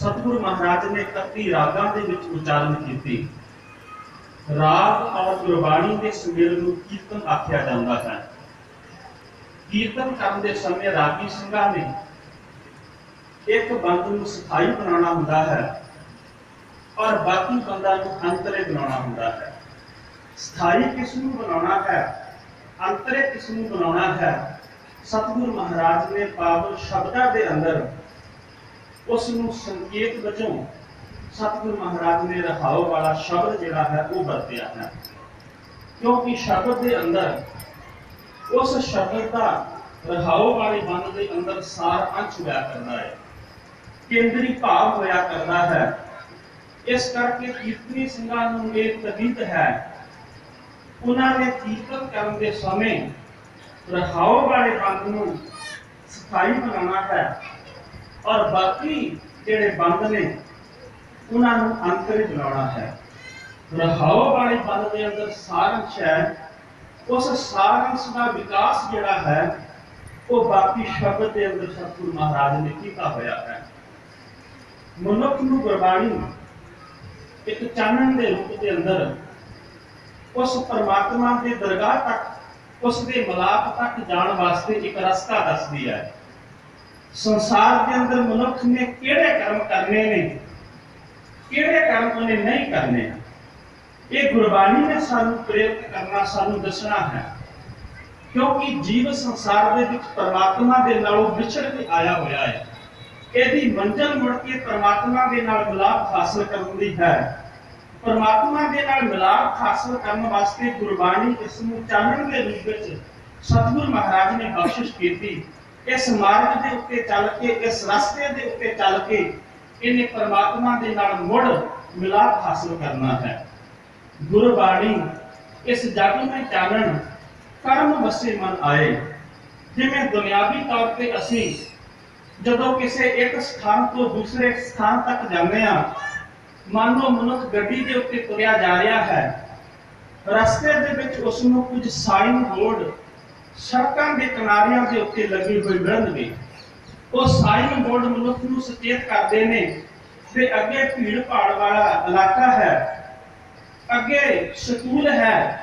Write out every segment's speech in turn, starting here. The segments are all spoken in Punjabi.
ਸਤਿਗੁਰੂ ਮਹਾਰਾਜ ਨੇ 31 ਰਾਗਾਂ ਦੇ ਵਿੱਚ ਉਚਾਰਨ ਕੀਤੀ। ਰਾਗ ਔਰ ਗੁਰਬਾਣੀ ਦੇ ਸੁਮੇਲ ਨੂੰ ਕੀਰਤਨ ਆਖਿਆ ਜਾਂਦਾ ਹੈ। ਕੀਰਤਨ ਕਰਨ ਦੇ ਸਮੇਂ ਰਾਗੀ ਸਿੰਘਾਂ ਨੇ ਇੱਕ ਬੰਦ ਨੂੰ ਸਥਾਈ ਬਣਾਉਣਾ ਹੁੰਦਾ ਹੈ ਔਰ ਬਾਕੀ ਬੰਦਾਂ ਨੂੰ ਅੰਤਰੇ ਬਣਾਉਣਾ ਹੁੰਦਾ ਹੈ। ਸਥਾਈ ਕਿਸ ਨੂੰ ਬਣਾਉਣਾ ਹੈ? ਅੰਤਰੇ ਕਿਸ ਨੂੰ ਬਣਾਉਣਾ ਹੈ? ਸਤਿਗੁਰੂ ਮਹਾਰਾਜ ਨੇ ਪਾਵਨ ਸ਼ਬਦਾਂ ਦੇ ਅੰਦਰ ਉਸ ਨੂੰ ਸੰਕੇਤ ਵਜੋਂ ਸਤਿਗੁਰੂ ਮਹਾਰਾਜ ਨੇ ਰਹਾਉ ਵਾਲਾ ਸ਼ਬਦ ਜਿਹੜਾ ਹੈ ਉਹ ਵਰਤਿਆ ਹੈ। ਕਿਉਂਕਿ ਸ਼ਬਦ ਦੇ ਅੰਦਰ, ਉਸ ਸ਼ਬਦ ਦਾ ਰਹਾਉ ਵਾਲੀ ਬੰਦ ਦੇ ਅੰਦਰ ਸਾਰ ਅੰਸ਼ ਹੋਇਆ ਕਰਦਾ ਹੈ। ਕੇਂਦਰੀ ਭਾਵ ਹੋਇਆ ਕਰਦਾ ਹੈ। ਇਸ ਕਰਕੇ ਕੀਰਤਨੀ ਸਿੰਘਾਂ ਨੂੰ ਇਹ ਤਬੀਤ ਹੈ, ਉਹਨਾਂ ਨੇ ਕੀਰਤਨ ਕਰਨ ਦੇ ਸਮੇਂ ਰਹਾਉ ਵਾਲੇ ਬੰਦ ਨੂੰ ਸਥਾਈ ਬਣਾਉਣਾ ਹੈ। ਔਰ ਬਾਕੀ ਜਿਹੜੇ ਬੰਦ ਨੇ, ਉਹਨਾਂ ਨੂੰ ਅੰਤਰੇ ਬਣਾਉਣਾ ਹੈ। ਰਹਾਉ ਵਾਲੇ ਬੰਦ ਦੇ ਅੰਦਰ ਸਾਰੰਸ਼ ਹੈ। ਉਸ ਸਾਰੰਸ਼ ਦਾ ਵਿਕਾਸ ਜਿਹੜਾ ਹੈ, ਉਹ ਬਾਕੀ ਸ਼ਬਦ ਦੇ ਅੰਦਰ ਸਤਿਗੁਰੂ ਮਹਾਰਾਜ ਨੇ ਕੀਤਾ ਹੋਇਆ ਹੈ। ਮਨੁੱਖ ਨੂੰ ਗੁਰਬਾਣੀ ਇੱਕ ਚਾਨਣ ਦੇ ਰੂਪ ਦੇ ਅੰਦਰ ਉਸ ਪਰਮਾਤਮਾ ਦੇ ਦਰਗਾਹ ਤੱਕ, ਉਸ ਦੇ ਮਲਾਪ ਤੱਕ ਜਾਣ ਵਾਸਤੇ ਇੱਕ ਰਸਤਾ ਦੱਸਦੀ ਹੈ। ਸੰਸਾਰ ਦੇ ਅੰਦਰ ਮਨੁੱਖ ਨੇ ਕਿਹੜੇ ਕਰਮ ਕਰਨੇ ਨੇ? ਕਿਹੜੇ ਕਰਮ ਉਹਨੇ ਨਹੀਂ ਕਰਨੇ? ਇਹ ਗੁਰਬਾਣੀ ਨੇ ਸਾਨੂੰ ਪ੍ਰੇਰਿਤ ਕਰਨਾ, ਸਾਨੂੰ ਦੱਸਣਾ ਹੈ। ਕਿਉਂਕਿ ਜੀਵ ਸੰਸਾਰ ਦੇ ਵਿੱਚ ਪਰਮਾਤਮਾ ਦੇ ਨਾਲੋਂ ਵਿਛੜ ਕੇ ਆਇਆ ਹੋਇਆ ਹੈ। ਇਹਦੀ ਮੰਜ਼ਲ ਮੁੜ ਕੇ ਪਰਮਾਤਮਾ ਦੇ ਨਾਲ ਮਿਲਾਪ ਹਾਸਲ ਕਰਨ ਦੀ ਹੈ। ਪਰਮਾਤਮਾ ਦੇ ਨਾਲ ਮਿਲਾਪ ਹਾਸਲ ਕਰਨ ਵਾਸਤੇ ਗੁਰਬਾਣੀ ਇਸ ਨੂੰ ਚਾਨਣ ਦੇ ਰੂਪ ਵਿੱਚ ਸਤਿਗੁਰ ਮਹਾਰਾਜ ਨੇ ਬਖਸ਼ਿਸ਼ ਕੀਤੀ। ਇਸ ਮਾਰਗ ਦੇ ਉੱਤੇ ਚੱਲ ਕੇ, ਇਸ ਰਸਤੇ ਦੇ ਉੱਤੇ ਚੱਲ ਕੇ ਇਹਨੇ ਪਰਮਾਤਮਾ ਦੇ ਨਾਲ ਮੁੜ ਮਿਲਾਪ ਹਾਸਲ ਕਰਨਾ ਹੈ। ਗੁਰਬਾਣੀ ਇਸ ਜਗ ਵਿੱਚ ਚਾਨਣ ਕਰਮ ਵਸੇ ਮਨ ਆਏ। ਜਿਵੇਂ ਦੁਨਿਆਵੀ ਤੌਰ ਤੇ ਅਸੀਂ ਜਦੋਂ ਕਿਸੇ ਇੱਕ ਸਥਾਨ ਤੋਂ ਦੂਸਰੇ ਸਥਾਨ ਤੱਕ ਜਾਂਦੇ ਆ ਮੰਨ ਲਓ ਮਨੁੱਖ ਗੱਡੀ ਦੇ ਉੱਤੇ ਤੁਰਿਆ ਜਾ ਰਿਹਾ ਹੈ। ਰਸਤੇ ਦੇ ਵਿੱਚ ਉਸ ਨੂੰ ਕੁਝ ਸਾਈਨ ਬੋਰਡ ਸੜਕਾਂ ਦੇ ਕਿਨਾਰਿਆਂ ਦੇ ਉੱਤੇ ਲੱਗੇ ਹੋਏ ਮਿਲਣਗੇ ਉਹ ਸਾਈਨ ਬੋਰਡ ਮਨੁੱਖ ਨੂੰ ਸੁਚੇਤ ਕਰਦੇ ਨੇ ਤੇ ਅੱਗੇ ਭੀੜ ਭਾੜ ਵਾਲਾ ਇਲਾਕਾ ਹੈ। ਅੱਗੇ ਸਕੂਲ ਹੈ।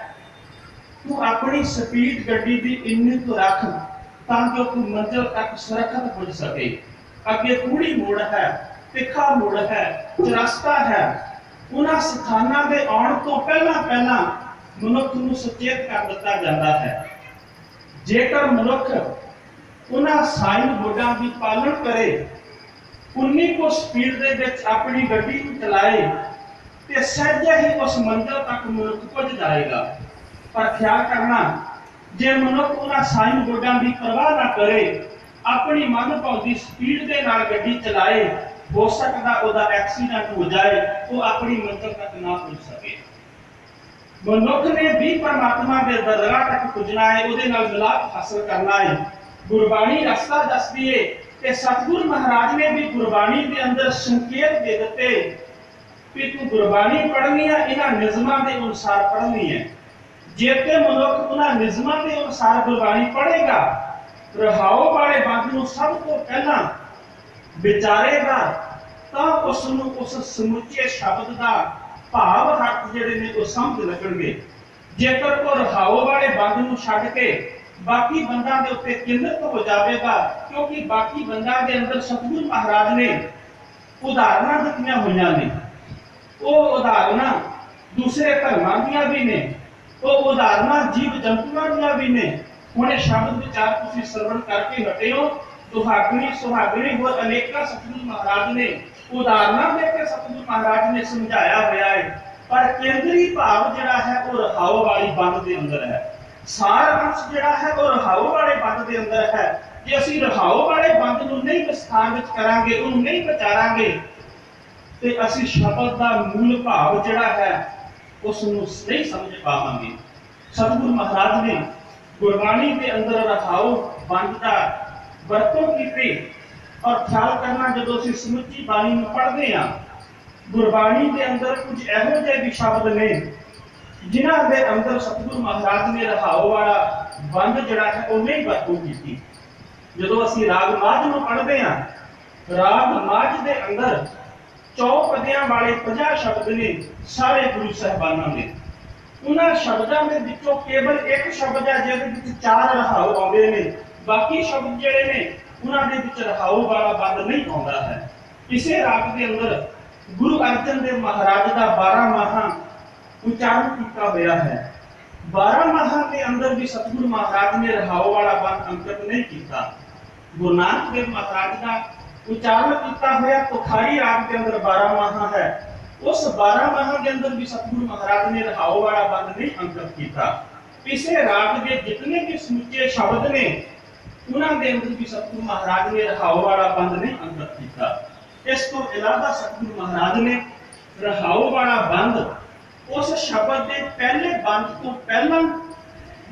ਤੂੰ ਆਪਣੀ ਸਪੀਡ ਗੱਡੀ ਦੀ ਇੰਨੀ ਕੁ ਰੱਖ ਤਾਂ ਕਿ ਤੂੰ ਮੰਜ਼ਿਲ ਤੱਕ ਸੁਰੱਖਿਅਤ ਪਹੁੰਚ ਸਕੇ। ਅੱਗੇ ਕੂੜੀ ਮੋੜ ਹੈ, ਤਿੱਖਾ ਮੋੜ ਹੈ, ਚਰਸਤਾ ਹੈ। ਉਹਨਾਂ ਸਥਾਨਾਂ ਦੇ ਆਉਣ ਤੋਂ ਪਹਿਲਾਂ ਪਹਿਲਾਂ ਮਨੁੱਖ ਨੂੰ ਸੁਚੇਤ ਕਰ ਦਿੱਤਾ ਜਾਂਦਾ ਹੈ। ਜੇਕਰ ਮਨੁੱਖ ਉਹਨਾਂ ਸਾਈਨ ਬੋਰਡਾਂ ਦੀ ਪਾਲਣ ਕਰੇ, ਉਨੀ ਕੋ ਸਪੀਡ ਦੇ ਵਿੱਚ ਆਪਣੀ ਗੱਡੀ ਨੂੰ ਚਲਾਏ, ਤੇ ਸਹਿਜੇ ਹੀ ਉਸ ਮੰਜ਼ਿਲ ਤੱਕ ਮਨੁੱਖ ਪੁੱਜ ਜਾਏਗਾ। ਪਰ ਖਿਆਲ ਕਰਨਾ, ਜੇ ਮਨੁੱਖ ਉਹਨਾਂ ਸਾਈਨ ਬੋਰਡਾਂ ਦੀ ਪਰਵਾਹ ਨਾ ਕਰੇ, ਆਪਣੀ ਮਨਭਾਉਂਦੀ ਸਪੀਡ ਦੇ ਨਾਲ ਗੱਡੀ ਚਲਾਏ, ਹੋ ਸਕਦਾ ਉਹਦਾ ਐਕਸੀਡੈਂਟ ਹੋ ਜਾਏ, ਉਹ ਆਪਣੀ ਮੰਜ਼ਿਲ ਤੱਕ ਨਾ ਪਹੁੰਚ ਸਕੇ। ਮਨੁੱਖ ਨੇ ਵੀ ਪਰਮਾਤਮਾ ਦੇ ਦਰਗਾਹ ਤੱਕ ਪੁੱਜਣਾ ਹੈ ਉਹਦੇ ਨਾਲ ਮਿਲਾਪ ਹਾਸਲ ਕਰਨਾ ਹੈ ਗੁਰਬਾਣੀ ਰਸਤਾ ਦੱਸਦੀ ਹੈ ਤੇ ਸਤਿਗੁਰ ਮਹਾਰਾਜ ਨੇ ਵੀ ਗੁਰਬਾਣੀ ਦੇ ਅੰਦਰ ਸੰਕੇਤ ਦੇ ਦਿੱਤੇ ਕਿ ਤੂੰ ਗੁਰਬਾਣੀ ਪੜ੍ਹਨੀ ਹੈ ਇਹਨਾਂ ਨਿਯਮਾਂ ਦੇ ਅਨੁਸਾਰ ਪੜ੍ਹਨੀ ਹੈ ਜੇ ਤੇ ਮਨੁੱਖ ਉਹਨਾਂ ਨਿਯਮਾਂ ਦੇ ਅਨੁਸਾਰ ਗੁਰਬਾਣੀ ਪੜ੍ਹੇਗਾ ਰਹਾਉ ਵਾਲੇ ਬੰਦ ਨੂੰ ਸਭ ਤੋਂ ਪਹਿਲਾਂ ਵਿਚਾਰੇਗਾ ਤਾਂ ਉਸ ਨੂੰ ਉਸ ਸਮੁੱਚੇ ਸ਼ਬਦ ਦਾ ਭਾਵ ਹੱਕ ਜਿਹੜੇ ਨੇ ਉਹ ਸਮਝ ਲੱਗਣਗੇ ਜੇਕਰ ਉਹ ਰਹਾਉ ਵਾਲੇ ਬੰਦ ਨੂੰ ਛੱਡ ਕੇ ਬਾਕੀ ਬੰਦਾਂ ਦੇ ਉੱਤੇ ਕੇਂਦਰਿਤ ਹੋ ਜਾਵੇਗਾ ਕਿਉਂਕਿ ਬਾਕੀ ਬੰਦਾਂ ਦੇ ਅੰਦਰ ਸਤਿਗੁਰੂ ਮਹਾਰਾਜ ਨੇ ਉਦਾਹਰਨਾਂ ਦਿੱਤੀਆਂ ਹੋਈਆਂ ਨੇ ਉਹ ਉਦਾਹਰਨਾਂ ਦੂਸਰੇ ਧਰਮਾਂ ਦੀਆਂ ਵੀ ਨੇ ਉਹ ਉਦਾਹਰਨਾਂ ਜੀਵ ਜੰਤੂਆਂ ਦੀਆਂ ਵੀ ਨੇ ਹੁਣ ਇਹ ਸ਼ਬਦ ਵਿਚਾਰ ਤੁਸੀਂ ਸਰਵਣ ਕਰਕੇ ਹਟੇ ਹੋ ਸੁਹਾਗਣੀ ਸੁਹਾਗਣੀ ਹੋਰ ਅਨੇਕਾਂ ਸਤਿਗੁਰੂ ਮਹਾਰਾਜ ਨੇ ਉਦਾਹਰਨਾਂ ਦੇ ਕੇ ਸਤਿਗੁਰੂ ਮਹਾਰਾਜ ਨੇ ਸਮਝਾਇਆ ਹੋਇਆ ਹੈ, ਪਰ ਕੇਂਦਰੀ ਭਾਵ ਜਿਹੜਾ ਹੈ ਉਹ ਰਹਾਉ ਵਾਲੀ ਬੰਦ ਦੇ ਅੰਦਰ ਹੈ। ਸਾਰ ਅੰਸ਼ ਜਿਹੜਾ ਹੈ ਉਹ ਰਹਾਉ ਵਾਲੇ ਬੰਦ ਦੇ ਅੰਦਰ ਹੈ। ਜੇ ਅਸੀਂ ਰਹਾਉ ਵਾਲੇ ਬੰਦ ਨੂੰ ਨਹੀਂ ਵਿਸਥਾਰ ਵਿੱਚ ਕਰਾਂਗੇ, ਉਹਨੂੰ ਨਹੀਂ ਵਿਚਾਰਾਂਗੇ ਤੇ ਅਸੀਂ ਸ਼ਬਦ ਦਾ ਮੂਲ ਭਾਵ ਜਿਹੜਾ ਹੈ ਉਸ ਨੂੰ ਨਹੀਂ ਸਮਝ ਪਾਵਾਂਗੇ। ਸਤਿਗੁਰੂ ਮਹਾਰਾਜ ਨੇ ਗੁਰਬਾਣੀ ਦੇ ਅੰਦਰ ਰਖਾਓ ਬੰਦ ਦਾ ਵਰਤੋਂ ਕੀਤੀ। ਔਰ ਖਿਆਲ ਕਰਨਾ, ਜਦੋਂ ਅਸੀਂ ਸਮੁੱਚੀ ਬਾਣੀ ਨੂੰ ਪੜ੍ਹਦੇ ਹਾਂ, ਗੁਰਬਾਣੀ ਦੇ ਅੰਦਰ ਕੁਝ ਇਹੋ ਜਿਹੇ ਵੀ ਸ਼ਬਦ ਨੇ, ਜਿਨ੍ਹਾਂ ਦੇ ਅੰਦਰ ਸਤਿਗੁਰੂ ਮਹਾਰਾਜ ਨੇ ਰਹਾਉ ਵਾਲਾ ਬੰਦ ਜਿਹੜਾ ਹੈ, ਉਹ ਨਹੀਂ ਵਰਤੋਂ ਕੀਤੀ। ਜਦੋਂ ਅਸੀਂ ਰਾਗ ਮਾਝ ਨੂੰ ਪੜ੍ਹਦੇ ਹਾਂ, ਰਾਗ ਮਾਝ ਦੇ ਅੰਦਰ ਚੌਪਦਿਆਂ ਵਾਲੇ 50 ਸ਼ਬਦ ਨੇ ਸਾਰੇ ਗੁਰੂ ਸਾਹਿਬਾਨਾਂ ਦੇ। ਉਹਨਾਂ ਸ਼ਬਦਾਂ ਦੇ ਵਿੱਚੋਂ ਕੇਵਲ ਇੱਕ ਸ਼ਬਦ ਹੈ, ਜਿਹਦੇ ਵਿੱਚ ਚਾਰ ਰਹਾਉ ਆਉਂਦੇ ਨੇ। ਬਾਕੀ ਸ਼ਬਦ ਜਿਹੜੇ ਨੇ ਉਹਨਾਂ ਦੇ ਵਿੱਚ ਰਹਾਉ ਵਾਲਾ ਬੰਦ ਨਹੀਂ ਆਉਂਦਾ ਹੈ ਇਸੇ ਰਾਗ ਦੇ ਅੰਦਰ ਗੁਰੂ ਅਰਜਨ ਦੇਵ ਮਹਾਰਾਜ ਦਾ 12 ਮਾਹਾਂ ਉਚਾਰਨ ਕੀਤਾ ਹੋਇਆ ਹੈ 12 ਮਾਹਾਂ ਦੇ ਅੰਦਰ ਵੀ ਸਤਿਗੁਰੂ ਮਹਾਰਾਜ ਨੇ ਰਹਾਉ ਵਾਲਾ ਬੰਦ ਅੰਕਿਤ ਨਹੀਂ ਕੀਤਾ ਗੁਰੂ ਨਾਨਕ ਦੇਵ ਮਹਾਰਾਜ ਦਾ ਉਚਾਰਨ ਕੀਤਾ ਹੋਇਆ ਤੁਖਾਰੀ ਰਾਗ ਦੇ ਅੰਦਰ 12 ਮਾਹਾਂ ਹੈ ਉਸ 12 ਮਾਹਾਂ ਦੇ ਅੰਦਰ ਵੀ ਸਤਿਗੁਰੂ ਮਹਾਰਾਜ ਨੇ ਰਹਾਉ ਵਾਲਾ ਬੰਦ ਨਹੀਂ ਅੰਕਿਤ ਕੀਤਾ ਇਸੇ ਰਾਗ ਦੇ ਜਿਤਨੇ ਵੀ ਸਮੁੱਚੇ ਸ਼ਬਦ ਨੇ ਉਹਨਾਂ ਦੇ ਅੰਦਰ ਵੀ ਸਤਿਗੁਰੂ ਮਹਾਰਾਜ ਨੇ ਰਹਾਉ ਵਾਲਾ ਬੰਦ ਨੇ ਅੰਕਿਤ ਕੀਤਾ। ਇਸ ਤੋਂ ਇਲਾਵਾ ਸਤਿਗੁਰੂ ਮਹਾਰਾਜ ਨੇ ਰਹਾਉ ਵਾਲਾ ਬੰਦ ਉਸ ਸ਼ਬਦ ਦੇ ਪਹਿਲੇ ਬੰਦ ਤੋਂ ਪਹਿਲਾਂ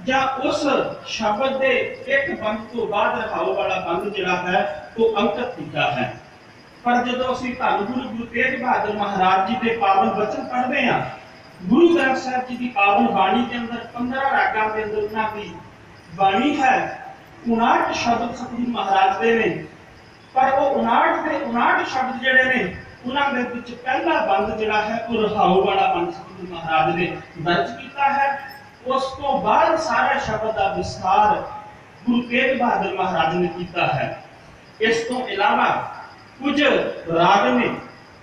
ਜਾਂ ਉਸ ਸ਼ਬਦ ਦੇ ਇੱਕ ਬੰਦ ਤੋਂ ਬਾਅਦ ਰਹਾਉ ਵਾਲਾ ਬੰਦ ਜਿਹੜਾ ਹੈ, ਉਹ ਅੰਕਿਤ ਕੀਤਾ ਹੈ। ਪਰ ਜਦੋਂ ਅਸੀਂ ਧੰਨ ਗੁਰੂ ਗੁਰੂ ਤੇਗ ਬਹਾਦਰ ਮਹਾਰਾਜ ਜੀ ਦੇ ਪਾਵਨ ਵਚਨ ਪੜ੍ਹਦੇ ਹਾਂ, ਗੁਰੂ ਗ੍ਰੰਥ ਸਾਹਿਬ ਜੀ ਦੀ ਪਾਵਨ ਬਾਣੀ ਦੇ ਅੰਦਰ 15 ਰਾਗਾਂ ਦੇ ਅੰਦਰ ਉਹਨਾਂ ਦੀ ਬਾਣੀ ਹੈ 59 ਸ਼ਬਦ ਸਤਿਗੁਰੂ ਮਹਾਰਾਜ ਦੇ ਨੇ। ਪਰ ਉਹ 59 ਦੇ 59 ਸ਼ਬਦ ਜਿਹੜੇ ਨੇ, ਉਹਨਾਂ ਦੇ ਵਿੱਚ ਪਹਿਲਾ ਬੰਦ ਜਿਹੜਾ ਹੈ, ਉਹ ਰਹਾਉ ਵਾਲਾ ਬੰਦ ਸਤਿਗੁਰੂ ਮਹਾਰਾਜ ਨੇ ਦਰਜ ਕੀਤਾ ਹੈ। ਉਸ ਤੋਂ ਬਾਅਦ ਸਾਰੇ ਸ਼ਬਦ ਦਾ ਵਿਸਥਾਰ ਗੁਰੂ ਤੇਗ ਬਹਾਦਰ ਮਹਾਰਾਜ ਨੇ ਕੀਤਾ ਹੈ। ਇਸ ਤੋਂ ਇਲਾਵਾ ਕੁਝ ਰਾਗ ਨੇ,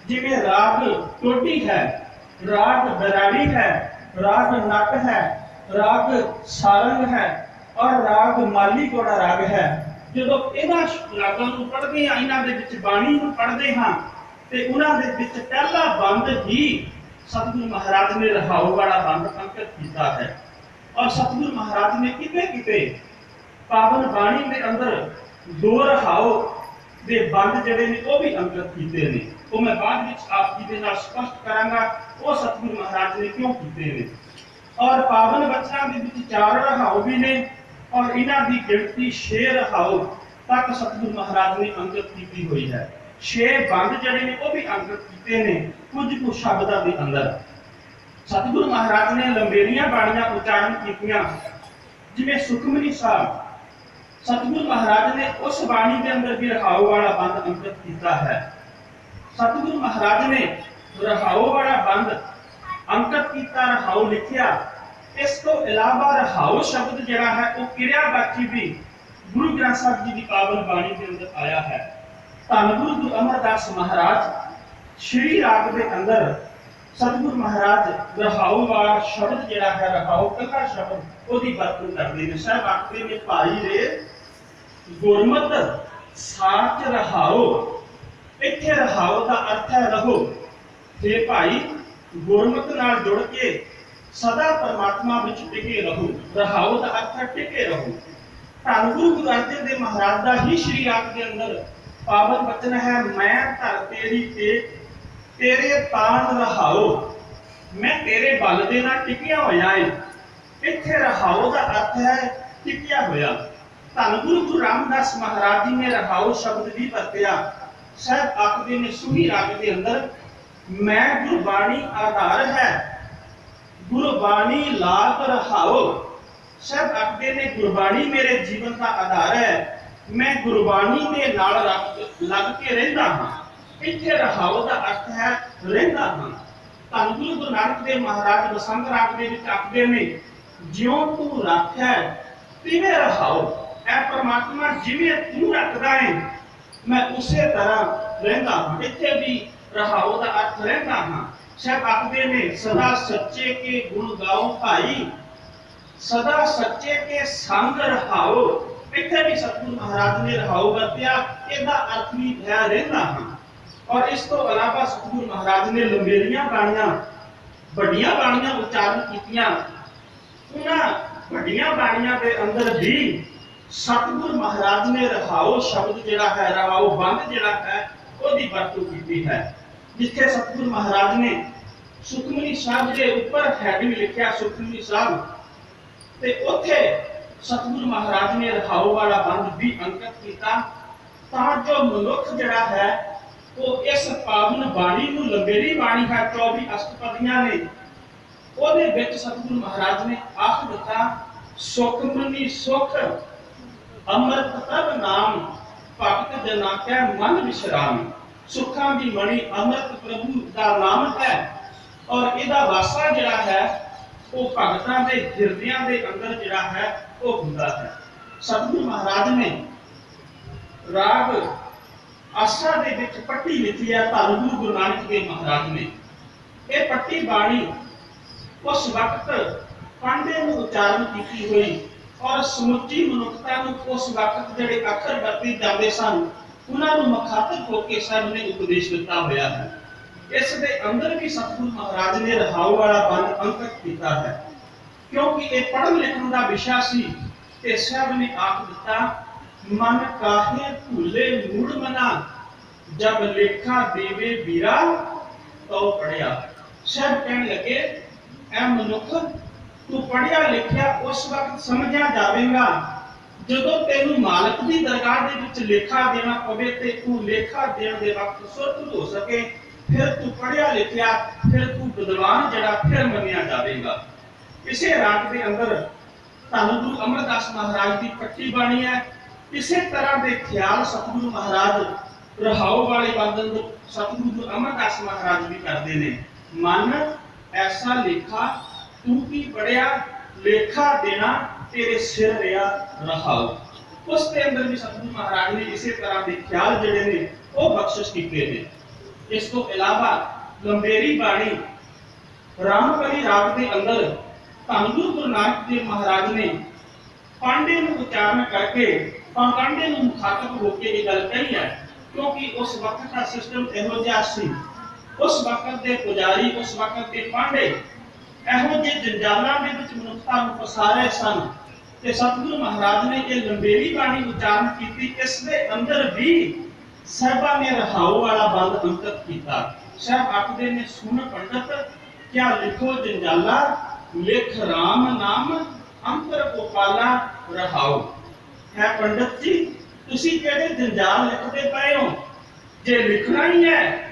ਜਿਵੇਂ ਰਾਗ ਟੋਟੀ ਹੈ, ਰਾਗ ਬਰਾੜੀ ਹੈ, ਰਾਗ ਨਟ ਹੈ, ਰਾਗ ਸਾਰੰਗ ਹੈ ਔਰ ਰਾਗ ਮਾਲੀ ਕੋੜਾ ਰਾਗ ਹੈ। ਜਦੋਂ ਇਹਨਾਂ ਰਾਗਾਂ ਨੂੰ ਪੜ੍ਹਦੇ ਹਾਂ, ਇਹਨਾਂ ਦੇ ਵਿੱਚ ਬਾਣੀ ਨੂੰ ਪੜ੍ਹਦੇ ਹਾਂ, ਤੇ ਉਹਨਾਂ ਦੇ ਵਿੱਚ ਪਹਿਲਾ ਬੰਦ ਹੀ ਸਤਿਗੁਰੂ ਮਹਾਰਾਜ ਨੇ ਰਹਾਉ ਵਾਲਾ ਬੰਦ ਅੰਕਿਤ ਕੀਤਾ ਹੈ। ਔਰ ਸਤਿਗੁਰੂ ਮਹਾਰਾਜ ਨੇ ਕਿਤੇ ਕਿਤੇ ਪਾਵਨ ਬਾਣੀ ਦੇ ਅੰਦਰ ਦੋ ਰਹਾਉ ਦੇ ਬੰਦ ਜਿਹੜੇ ਨੇ, ਉਹ ਵੀ ਅੰਕਿਤ ਕੀਤੇ ਨੇ। ਉਹ ਮੈਂ ਬਾਅਦ ਵਿੱਚ ਆਪ ਜੀ ਦੇ ਨਾਲ ਸਪਸ਼ਟ ਕਰਾਂਗਾ, ਉਹ ਸਤਿਗੁਰੂ ਮਹਾਰਾਜ ਨੇ ਕਿਉਂ ਕੀਤੇ ਨੇ। ਔਰ ਪਾਵਨ ਬਚਨਾਂ ਦੇ ਵਿੱਚ ਚਾਰ ਰਹਾਉ ਵੀ ਨੇ। ਔਰ ਇਹਨਾਂ ਦੀ ਗਿਣਤੀ 6 ਰਹਾਉ ਤੱਕ ਸਤਿਗੁਰੂ ਮਹਾਰਾਜ ਨੇ ਅੰਕਿਤ ਕੀਤੀ ਹੋਈ ਹੈ। 6 ਬੰਦ ਜਿਹੜੇ ਨੇ, ਉਹ ਵੀ ਅੰਕਿਤ ਕੀਤੇ ਨੇ, ਕੁਝ ਕੁ ਸ਼ਬਦਾਂ ਦੇ ਅੰਦਰ। ਸਤਿਗੁਰੂ ਮਹਾਰਾਜ ਨੇ ਲੰਬੇਰੀਆਂ ਬਾਣੀਆਂ ਉਚਾਰਨ ਕੀਤੀਆਂ, ਜਿਵੇਂ ਸੁਖਮਨੀ ਸਾਹਿਬ। ਸਤਿਗੁਰੂ ਮਹਾਰਾਜ ਨੇ ਉਸ ਬਾਣੀ ਦੇ ਅੰਦਰ ਵੀ ਰਹਾਉ ਵਾਲਾ ਬੰਦ ਅੰਕਿਤ ਕੀਤਾ ਹੈ। ਸਤਿਗੁਰੂ ਮਹਾਰਾਜ ਨੇ ਰਹਾਉ ਵਾਲਾ ਬੰਦ ਅੰਕਿਤ ਕੀਤਾ, ਰਹਾਉ ਲਿਖਿਆ। ਇਸ ਤੋਂ ਇਲਾਵਾ ਰਹਾਉ ਸ਼ਬਦ ਜਿਹੜਾ ਹੈ, ਉਹ ਕਿਰਿਆ ਬਾਕੀ ਵੀ ਗੁਰੂ ਗ੍ਰੰਥ ਸਾਹਿਬ ਜੀ ਦੀ ਪਾਵਨ ਬਾਣੀ ਦੇ ਅੰਦਰ ਆਇਆ ਹੈ। ਧੰਨ ਗੁਰੂ ਗੁਰੂ ਅਮਰਦਾਸ ਮਹਾਰਾਜ, ਸ਼੍ਰੀ ਰਾਗ ਦੇ ਅੰਦਰ ਸਤਿਗੁਰ ਮਹਾਰਾਜ ਰਹਾਉ ਵਾਲਾ ਸ਼ਬਦ ਜਿਹੜਾ ਹੈ, ਰਹਾਉ ਕਥਾ ਸ਼ਬਦ, ਉਹਦੀ ਵਰਤੋਂ ਕਰਦੇ ਨੇ। ਸਾਹਿਬ ਆਖਦੇ ਨੇ ਭਾਈ ਰੇ, ਗੁਰਮਤ ਸਾਚ ਰਹਾਉ ਇੱਥੇ ਰਹਾਉ ਦਾ ਅਰਥ ਹੈ, ਰਹੋ। ਤੇ ਭਾਈ, ਗੁਰਮਤ ਨਾਲ ਜੁੜ ਕੇ ਸਦਾ ਪਰਮਾਤਮਾ ਵਿੱਚ ਟਿਕੇ ਰਹੋ ਰਹਾਉ ਦਾ ਅਰਥ ਟਿਕੇ ਰਹੋ। ਧੰਨ ਗੁਰੂ ਗੁਰੂ ਅਰਜਨ ਮਹਾਰਾਜ ਦਾ ਹੀ ਸ਼੍ਰੀ ਰਾਗ ਦੇ ਅੰਦਰ ਪਾਵਨ ਬਚਨ ਹੈ, ਮੈਂ ਧਰ ਤੇਰੀ ਤੇ ਤੇਰੇ ਤਾਨ ਰਹਾਉ ਮੈਂ ਤੇਰੇ ਬਲ ਦੇ ਨਾਲ ਟਿਕਿਆ ਹੋਇਆ ਏ। ਇੱਥੇ ਰਹਾਉ ਦਾ ਅਰਥ ਹੈ ਟਿਕਿਆ ਹੋਇਆ। ਧੰਨ ਗੁਰੂ ਗੁਰੂ ਰਾਮਦਾਸ ਮਹਾਰਾਜ ਜੀ ਨੇ ਰਹਾਉ ਸ਼ਬਦ ਵੀ ਵਰਤਿਆ। ਸਾਹਿਬ ਆਖਦੇ ਨੇ ਸੁਹੀ ਰਾਗ ਦੇ ਅੰਦਰ, ਮੈਂ ਗੁਰਬਾਣੀ ਆਧਾਰ ਹੈ ਗੁਰਬਾਣੀ ਲਾਭ ਰਹਾਉ ਸਾਹਿਬ ਆਖਦੇ ਨੇ, ਗੁਰਬਾਣੀ ਮੇਰੇ ਜੀਵਨ ਦਾ ਆਧਾਰ ਹੈ। ਮੈਂ ਗੁਰਬਾਣੀ ਦੇ ਨਾਲ ਲੱਗ ਕੇ ਰਹਿੰਦਾ ਹਾਂ। ਇੱਥੇ ਰਹਾਉ ਦਾ ਅਰਥ ਹੈ ਰਹਿੰਦਾ ਹਾਂ। ਧੰਨ ਗੁਰੂ ਗੁਰੂ ਨਾਨਕ ਦੇਵ ਮਹਾਰਾਜ ਬਸੰਤ ਰਾਗ ਦੇ ਵਿੱਚ ਆਖਦੇ ਨੇ, ਜਿਉਂ ਤੂੰ ਰੱਖਿਆ ਤਿਵੇਂ ਰਹਾਉ। ਐ ਪਰਮਾਤਮਾ ਜਿਵੇਂ ਤੂੰ ਰੱਖਦਾ ਹੈ ਮੈਂ ਉਸੇ ਤਰ੍ਹਾਂ ਰਹਿੰਦਾ ਹਾਂ। ਇੱਥੇ ਵੀ ਰਹਾਉ ਦਾ ਅਰਥ ਰਹਿੰਦਾ ਹਾਂ। ਸਾਹਿਬ ਆਖਦੇ ਨੇ, ਸਦਾ ਸੱਚੇ ਕੇ ਗੁਣ ਗਾਉ ਭਾਈ, ਸਦਾ ਸੱਚੇ ਕੇ ਸੰਗ ਰਹਾਉ ਇੱਥੇ ਵੀ ਸਤਿਗੁਰੂ ਮਹਾਰਾਜ ਨੇ ਰਹਾਉ ਵਰਤਿਆ, ਇਹਦਾ ਅਰਥ ਵੀ ਹੈ ਰਹਿੰਦਾ ਹਾਂ। ਔਰ ਇਸ ਤੋਂ ਇਲਾਵਾ ਸਤਿਗੁਰੂ ਮਹਾਰਾਜ ਨੇ ਲੰਬੇਰੀਆਂ ਬਾਣੀਆਂ, ਵੱਡੀਆਂ ਬਾਣੀਆਂ ਉਚਾਰਨ ਕੀਤੀਆਂ। ਉਹਨਾਂ ਵੱਡੀਆਂ ਬਾਣੀਆਂ ਦੇ ਅੰਦਰ ਵੀ ਸਤਿਗੁਰ ਮਹਾਰਾਜ ਨੇ ਰਹਾਉ ਸ਼ਬਦ ਜਿਹੜਾ ਹੈ, ਰਹਾਓ ਬੰਦ ਜਿਹੜਾ ਹੈ, ਉਹਦੀ ਵਰਤੋਂ ਕੀਤੀ ਹੈ। ਜਿੱਥੇ ਸਤਿਗੁਰੂ ਮਹਾਰਾਜ ਨੇ ਸੁਖਮਨੀ ਸਾਹਿਬ ਦੇ ਉੱਪਰ ਹੈਡਿੰਗ ਲਿਖਿਆ, ਸੁਖਮਨੀ ਸਾਹਿਬ। ਤੇ ਉੱਥੇ ਸਤਿਗੁਰੂ ਮਹਾਰਾਜ ਨੇ ਰਹਾਉ ਵਾਲਾ ਬੰਦ ਵੀ ਅੰਕਿਤ ਕੀਤਾ। ਤਾਂ ਜੋ ਮਨੁੱਖ ਜਿਹੜਾ ਹੈ, ਉਹ ਇਸ ਪਾਵਨ ਬਾਣੀ ਨੂੰ ਲੰਬੇਰੀ ਬਾਣੀ ਹੈ 24 ਅਸ਼ਟਪਦੀਆਂ ਨੇ, ਉਹਦੇ ਵਿੱਚ ਸਤਿਗੁਰ ਮਹਾਰਾਜ ਨੇ ਆਖ ਦਿੱਤਾ, ਸੁਖਮਨੀ ਸੁਖ ਅੰਮ੍ਰਿਤ ਤਬ ਨਾਮ, ਭਗਤ ਜਨਾ ਕੈ ਮਨ ਵਿਸ਼ਰਾਮ। ਸੁੱਖਾਂ ਦੀ ਮਣੀ ਅੰਮ੍ਰਿਤ ਪ੍ਰਭੂ ਦਾ ਨਾਮ ਹੈ। ਔਰ ਇਹਦਾ ਵਾਸਾ ਜਿਹੜਾ ਹੈ, ਉਹ ਭਗਤਾਂ ਦੇ ਹਿਰਦਿਆਂ ਦੇ ਅੰਦਰ ਜਿਹੜਾ ਹੈ, ਉਹ ਹੁੰਦਾ ਹੈ। ਸਤਿਗੁਰੂ ਮਹਾਰਾਜ ਨੇ ਰਾਗ ਆਸਾ ਦੇ ਵਿੱਚ ਪੱਟੀ ਲਿਖੀ ਹੈ, ਧੰਨ ਗੁਰੂ ਗੁਰੂ ਨਾਨਕ ਦੇਵ ਮਹਾਰਾਜ ਨੇ। ਇਹ ਪੱਟੀ ਬਾਣੀ ਉਸ ਵਕਤ ਪਾਂਡੇ ਨੂੰ ਉਚਾਰਨ ਕੀਤੀ ਹੋਈ ਔਰ ਸਮੁੱਚੀ ਮਨੁੱਖਤਾ ਨੂੰ ਉਸ ਵਕਤ ਜਿਹੜੇ ਅੱਖਰ ਵਰਤੇ ਜਾਂਦੇ ਸਨ ਉਹਨਾਂ ਨੂੰ ਮੁਖਾਤਬ ਹੋ ਕੇ ਸਭ ਨੇ ਉਪਦੇਸ਼ ਦਿੱਤਾ ਹੋਇਆ ਹੈ। ਇਸ ਦੇ ਅੰਦਰ ਵੀ ਸਤਿਗੁਰੂ ਮਹਾਰਾਜ ਨੇ ਰਹਾਉ ਵਾਲਾ ਬੰਦ ਅੰਕਿਤ ਕੀਤਾ ਹੈ। ਕਿਉਂਕਿ ਇਹ ਪੜ੍ਹਨ ਲਿਖਣ ਦਾ ਵਿਸ਼ਾ ਸੀ ਤੇ ਸਭ ਨੇ ਆਖ ਦਿੱਤਾ, ਮਨ ਕਾਹੇ ਭੁੱਲੇ ਮੂੜ ਮਨਾ, ਜਬ ਲੇਖਾ ਦੇਵੇ ਵੀਰਾ, ਤਉ ਪੜਿਆ ਸਭ ਕਹਿਣ ਲੱਗੇ, ਐ ਮਨੁੱਖ, ਤੂੰ ਪੜਿਆ ਲਿਖਿਆ ਉਸ ਵਕਤ ਸਮਝਿਆ ਜਾਵੇਗਾ ਜਦੋਂ ਤੈਨੂੰ ਮਾਲਕ ਦੀ ਦਰਗਾਹ ਦੇ ਵਿੱਚ ਲੇਖਾ ਦੇਣਾ ਪਵੇ ਤੇ ਤੂੰ ਲੇਖਾ ਦੇਣ ਦੇ ਵਕਤ ਸੁਰਤ ਹੋ ਸਕੇ, ਫਿਰ ਤੂੰ ਪੜਿਆ ਲਿਖਿਆ, ਫਿਰ ਤੂੰ ਵਿਦਵਾਨ ਜਿਹੜਾ ਫਿਰ ਮੰਨਿਆ ਜਾਵੇਗਾ। ਇਸੇ ਰਾਗ ਦੇ ਅੰਦਰ ਧੰਨ ਗੁਰੂ ਅਮਰਦਾਸ ਮਹਾਰਾਜ ਦੀ ਪੱਟੀ ਬਾਣੀ ਹੈ। ਇਸੇ ਤਰ੍ਹਾਂ ਦੇ ਖਿਆਲ ਸਤਿਗੁਰੂ ਮਹਾਰਾਜ, ਰਹਾਉ ਵਾਲੇ ਬੰਦਨ ਸਤਿਗੁਰੂ ਅਮਰਦਾਸ ਮਹਾਰਾਜ ਵੀ ਕਰਦੇ ਨੇ। ਮਨ ਐਸਾ ਲੇਖਾ, ਤੂੰ ਕੀ ਪੜਿਆ ਲੇਖਾ ਦੇਣਾ ਤੇਰੇ ਸਿਰ ਰਿਆ ਰਹਾਉ ਉਸ ਦੇ ਅੰਦਰ ਵੀ ਸਤਿਗੁਰੂ ਮਹਾਰਾਜ ਨੇ ਇਸੇ ਤਰ੍ਹਾਂ ਦੇ ਖਿਆਲ ਜਿਹੜੇ ਨੇ, ਉਹ ਬਖਸ਼ਿਸ਼ ਕੀਤੇ ਨੇ। ਇਸ ਤੋਂ ਇਲਾਵਾ ਲੰਬੇਰੀ ਬਾਣੀ ਰਾਮਕਲੀ ਰਾਗ ਦੇ ਅੰਦਰ ਧੰਨ ਗੁਰੂ ਗੁਰੂ ਨਾਨਕ ਦੇਵ ਮਹਾਰਾਜ ਨੇ ਪਾਂਡੇ ਨੂੰ ਉਚਾਰਨ ਕਰਕੇ ਪਾਂਡੇ ਨੂੰ ਮੁਖਾਤਬ ਹੋ ਕੇ ਇਹ ਗੱਲ ਕਹੀ ਹੈ, ਕਿਉਂਕਿ ਉਸ ਵਕਤ ਦਾ ਸਿਸਟਮ ਇਹੋ ਜਿਹਾ ਸੀ। ਉਸ ਵਕਤ ਦੇ ਪੁਜਾਰੀ, ਉਸ ਵਕਤ ਦੇ ਪਾਂਡੇ ਇਹੋ ਜਿਹੇ ਜੰਜਾਲਾਂ ਦੇ ਵਿੱਚ ਮਨੁੱਖਤਾ ਨੂੰ ਪਸਾਰੇ ਸਨ ਤੇ ਸਤਿਗੁਰੂ ਮਹਾਰਾਜ ਨੇ ਇਹ ਲੰਬੇਰੀ ਬਾਣੀ ਉਚਾਰਨ ਕੀਤੀ, ਇਸ ਦੇ ਅੰਦਰ ਵੀ ਸਾਹਿਬਾਂ ਨੇ ਰਹਾਉ ਵਾਲਾ ਬੰਦ ਅੰਕਿਤ ਕੀਤਾ। ਸਾਹਿਬ ਆਖਦੇ ਨੇ, ਸੁਣ ਪੰਡਤ, ਕਿਆ ਲਿਖੋ ਜੰਜਾਲਾ? ਲਿਖ ਰਾਮ ਨਾਮ, ਅੰਤਰ ਗੋਪਾਲਾ ਰਹਾਉ। ਹੈ ਪੰਡਤ ਜੀ, ਤੁਸੀਂ ਕਿਹੜੇ ਜੰਜਾਲ ਲਿਖਦੇ ਪਏ ਹੋ? ਜੇ ਲਿਖਣਾ ਹੀ ਹੈ,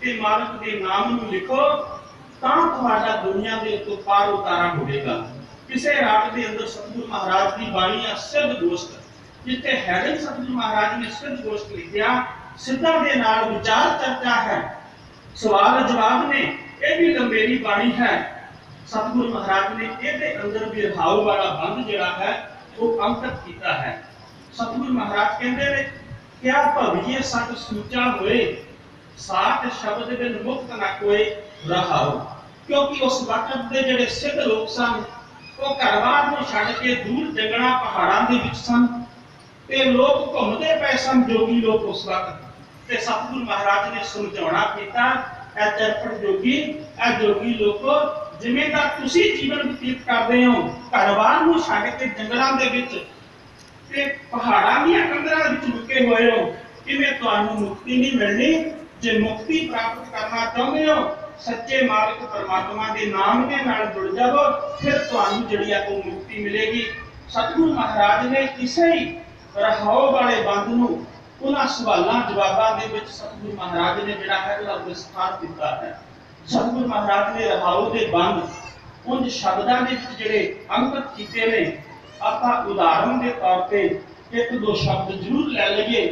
ਤੇ ਮਾਲਕ ਦੇ ਨਾਮ ਨੂੰ ਲਿਖੋ। ਤਾਂ ਤੁਹਾਡਾ ਦੁਨੀਆ ਦੇ ਉੱਤੇ ਪਾਰ ਉਤਾਰਾ ਹੋਵੇਗਾ ਕਿਸੇ ਰਾਗ ਦੇ ਅੰਦਰ ਸਤਿਗੁਰੂ ਮਹਾਰਾਜ ਦੀ ਬਾਣੀ ਆ, ਸਿੱਧ ਗੋਸ਼ਟ ਜਿੱਥੇ ਹੈਡਨ ਸਤਿਗੁਰੂ ਮਹਾਰਾਜ ਨੇ ਸਿੱਧ ਗੋਸ਼ਟ ਲਿਖਿਆ, ਸਿੱਧਾਂ ਦੇ ਨਾਲ ਵਿਚਾਰ ਚਰਚਾ ਹੈ। ਸਵਾਲ ਜਵਾਬ ਨੇ, ਇਹ ਵੀ ਲੰਬੇਰੀ ਬਾਣੀ ਹੈ। ਸਤਿਗੁਰੂ ਮਹਾਰਾਜ ਨੇ ਇਹਦੇ ਅੰਦਰ ਵੀ ਰਹਾਉ ਵਾਲਾ ਬੰਦ ਜਿਹੜਾ ਹੈ, ਉਹ ਅੰਕਿਤ ਕੀਤਾ ਹੈ। ਸਤਿਗੁਰੂ ਮਹਾਰਾਜ ਕਹਿੰਦੇ ਨੇ, ਕਿਆ ਭਵੀਏ ਸਤ ਸੂਚਾ ਹੋਏ ਸਾਤ ਸ਼ਬਦ ਬਿਨ ਮੁਕਤ ਨਾ ਕੋਏ ਰਹਾਉ ਕਿਉਂਕਿ ਉਸ ਵਕਤ ਦੇ ਜਿਹੜੇ ਸਿੱਧ ਲੋਕ ਸਨ, ਉਹ ਘਰਵਾਰ ਨੂੰ ਛੱਡ ਕੇ ਦੂਰ ਜੰਗਲਾਂ ਪਹਾੜਾਂ ਦੇ ਵਿੱਚ ਸਨ। ਤੇ ਲੋਕ ਘੁੰਮਦੇ ਪਏ ਸਨ ਜੋਗੀ ਲੋਕ ਉਸ ਵਕਤ। ਤੇ ਸਤਿਗੁਰੂ ਮਹਾਰਾਜ ਨੇ ਸਮਝਾਉਣਾ ਕੀਤਾ, ਐ ਚਰਪਟ ਜੋਗੀ, ਐ ਜੋਗੀ ਲੋਕੋ, ਜਿਵੇਂ ਦਾ ਤੁਸੀਂ ਜੀਵਨ ਬਤੀਤ ਕਰਦੇ ਹੋ ਘਰਵਾਰ ਨੂੰ ਛੱਡ ਕੇ ਜੰਗਲਾਂ ਦੇ ਵਿੱਚ ਤੇ ਪਹਾੜਾਂ ਦੀਆਂ ਕੰਧਰਾਂ ਵਿੱਚ ਲੁਕੇ ਹੋਏ ਹੋ, ਕਿਵੇਂ ਤੁਹਾਨੂੰ ਮੁਕਤੀ ਨਹੀਂ ਮਿਲਣੀ? ਜੇ ਮੁਕਤੀ ਪ੍ਰਾਪਤ ਕਰਨਾ ਚਾਹੁੰਦੇ ਹੋ ਸੱਚੇ ਮਾਲਕ ਪਰਮਾਤਮਾ ਦੇ ਨਾਮ ਦੇ ਨਾਲ ਜੁੜ ਜਾਵੋ, ਫਿਰ ਤੁਹਾਨੂੰ ਜਿਹੜੀ ਆ ਉਹ ਮੁਕਤੀ ਮਿਲੇਗੀ। ਸਤਿਗੁਰੂ ਮਹਾਰਾਜ ਨੇ ਇਸੇ ਹੀ ਰਹਾਉ ਵਾਲੇ ਬੰਦ ਨੂੰ ਉਹਨਾਂ ਸਵਾਲਾਂ, ਜਵਾਬਾਂ ਦੇ ਵਿੱਚ ਸਤਿਗੁਰੂ ਮਹਾਰਾਜ ਨੇ ਜਿਹੜਾ ਹੈ ਉਹਦਾ ਵਿਸਥਾਰ ਦਿੱਤਾ ਹੈ। ਸਤਿਗੁਰੂ ਮਹਾਰਾਜ ਨੇ ਰਹਾਉ ਦੇ ਬੰਦ ਉਨ ਸ਼ਬਦਾਂ ਦੇ ਵਿੱਚ ਜਿਹੜੇ ਅੰਕਿਤ ਕੀਤੇ ਨੇ, ਆਪਾਂ ਉਦਾਹਰਨ ਦੇ ਤੌਰ ਤੇ ਇੱਕ ਦੋ ਸ਼ਬਦ ਜ਼ਰੂਰ ਲੈ ਲਈਏ,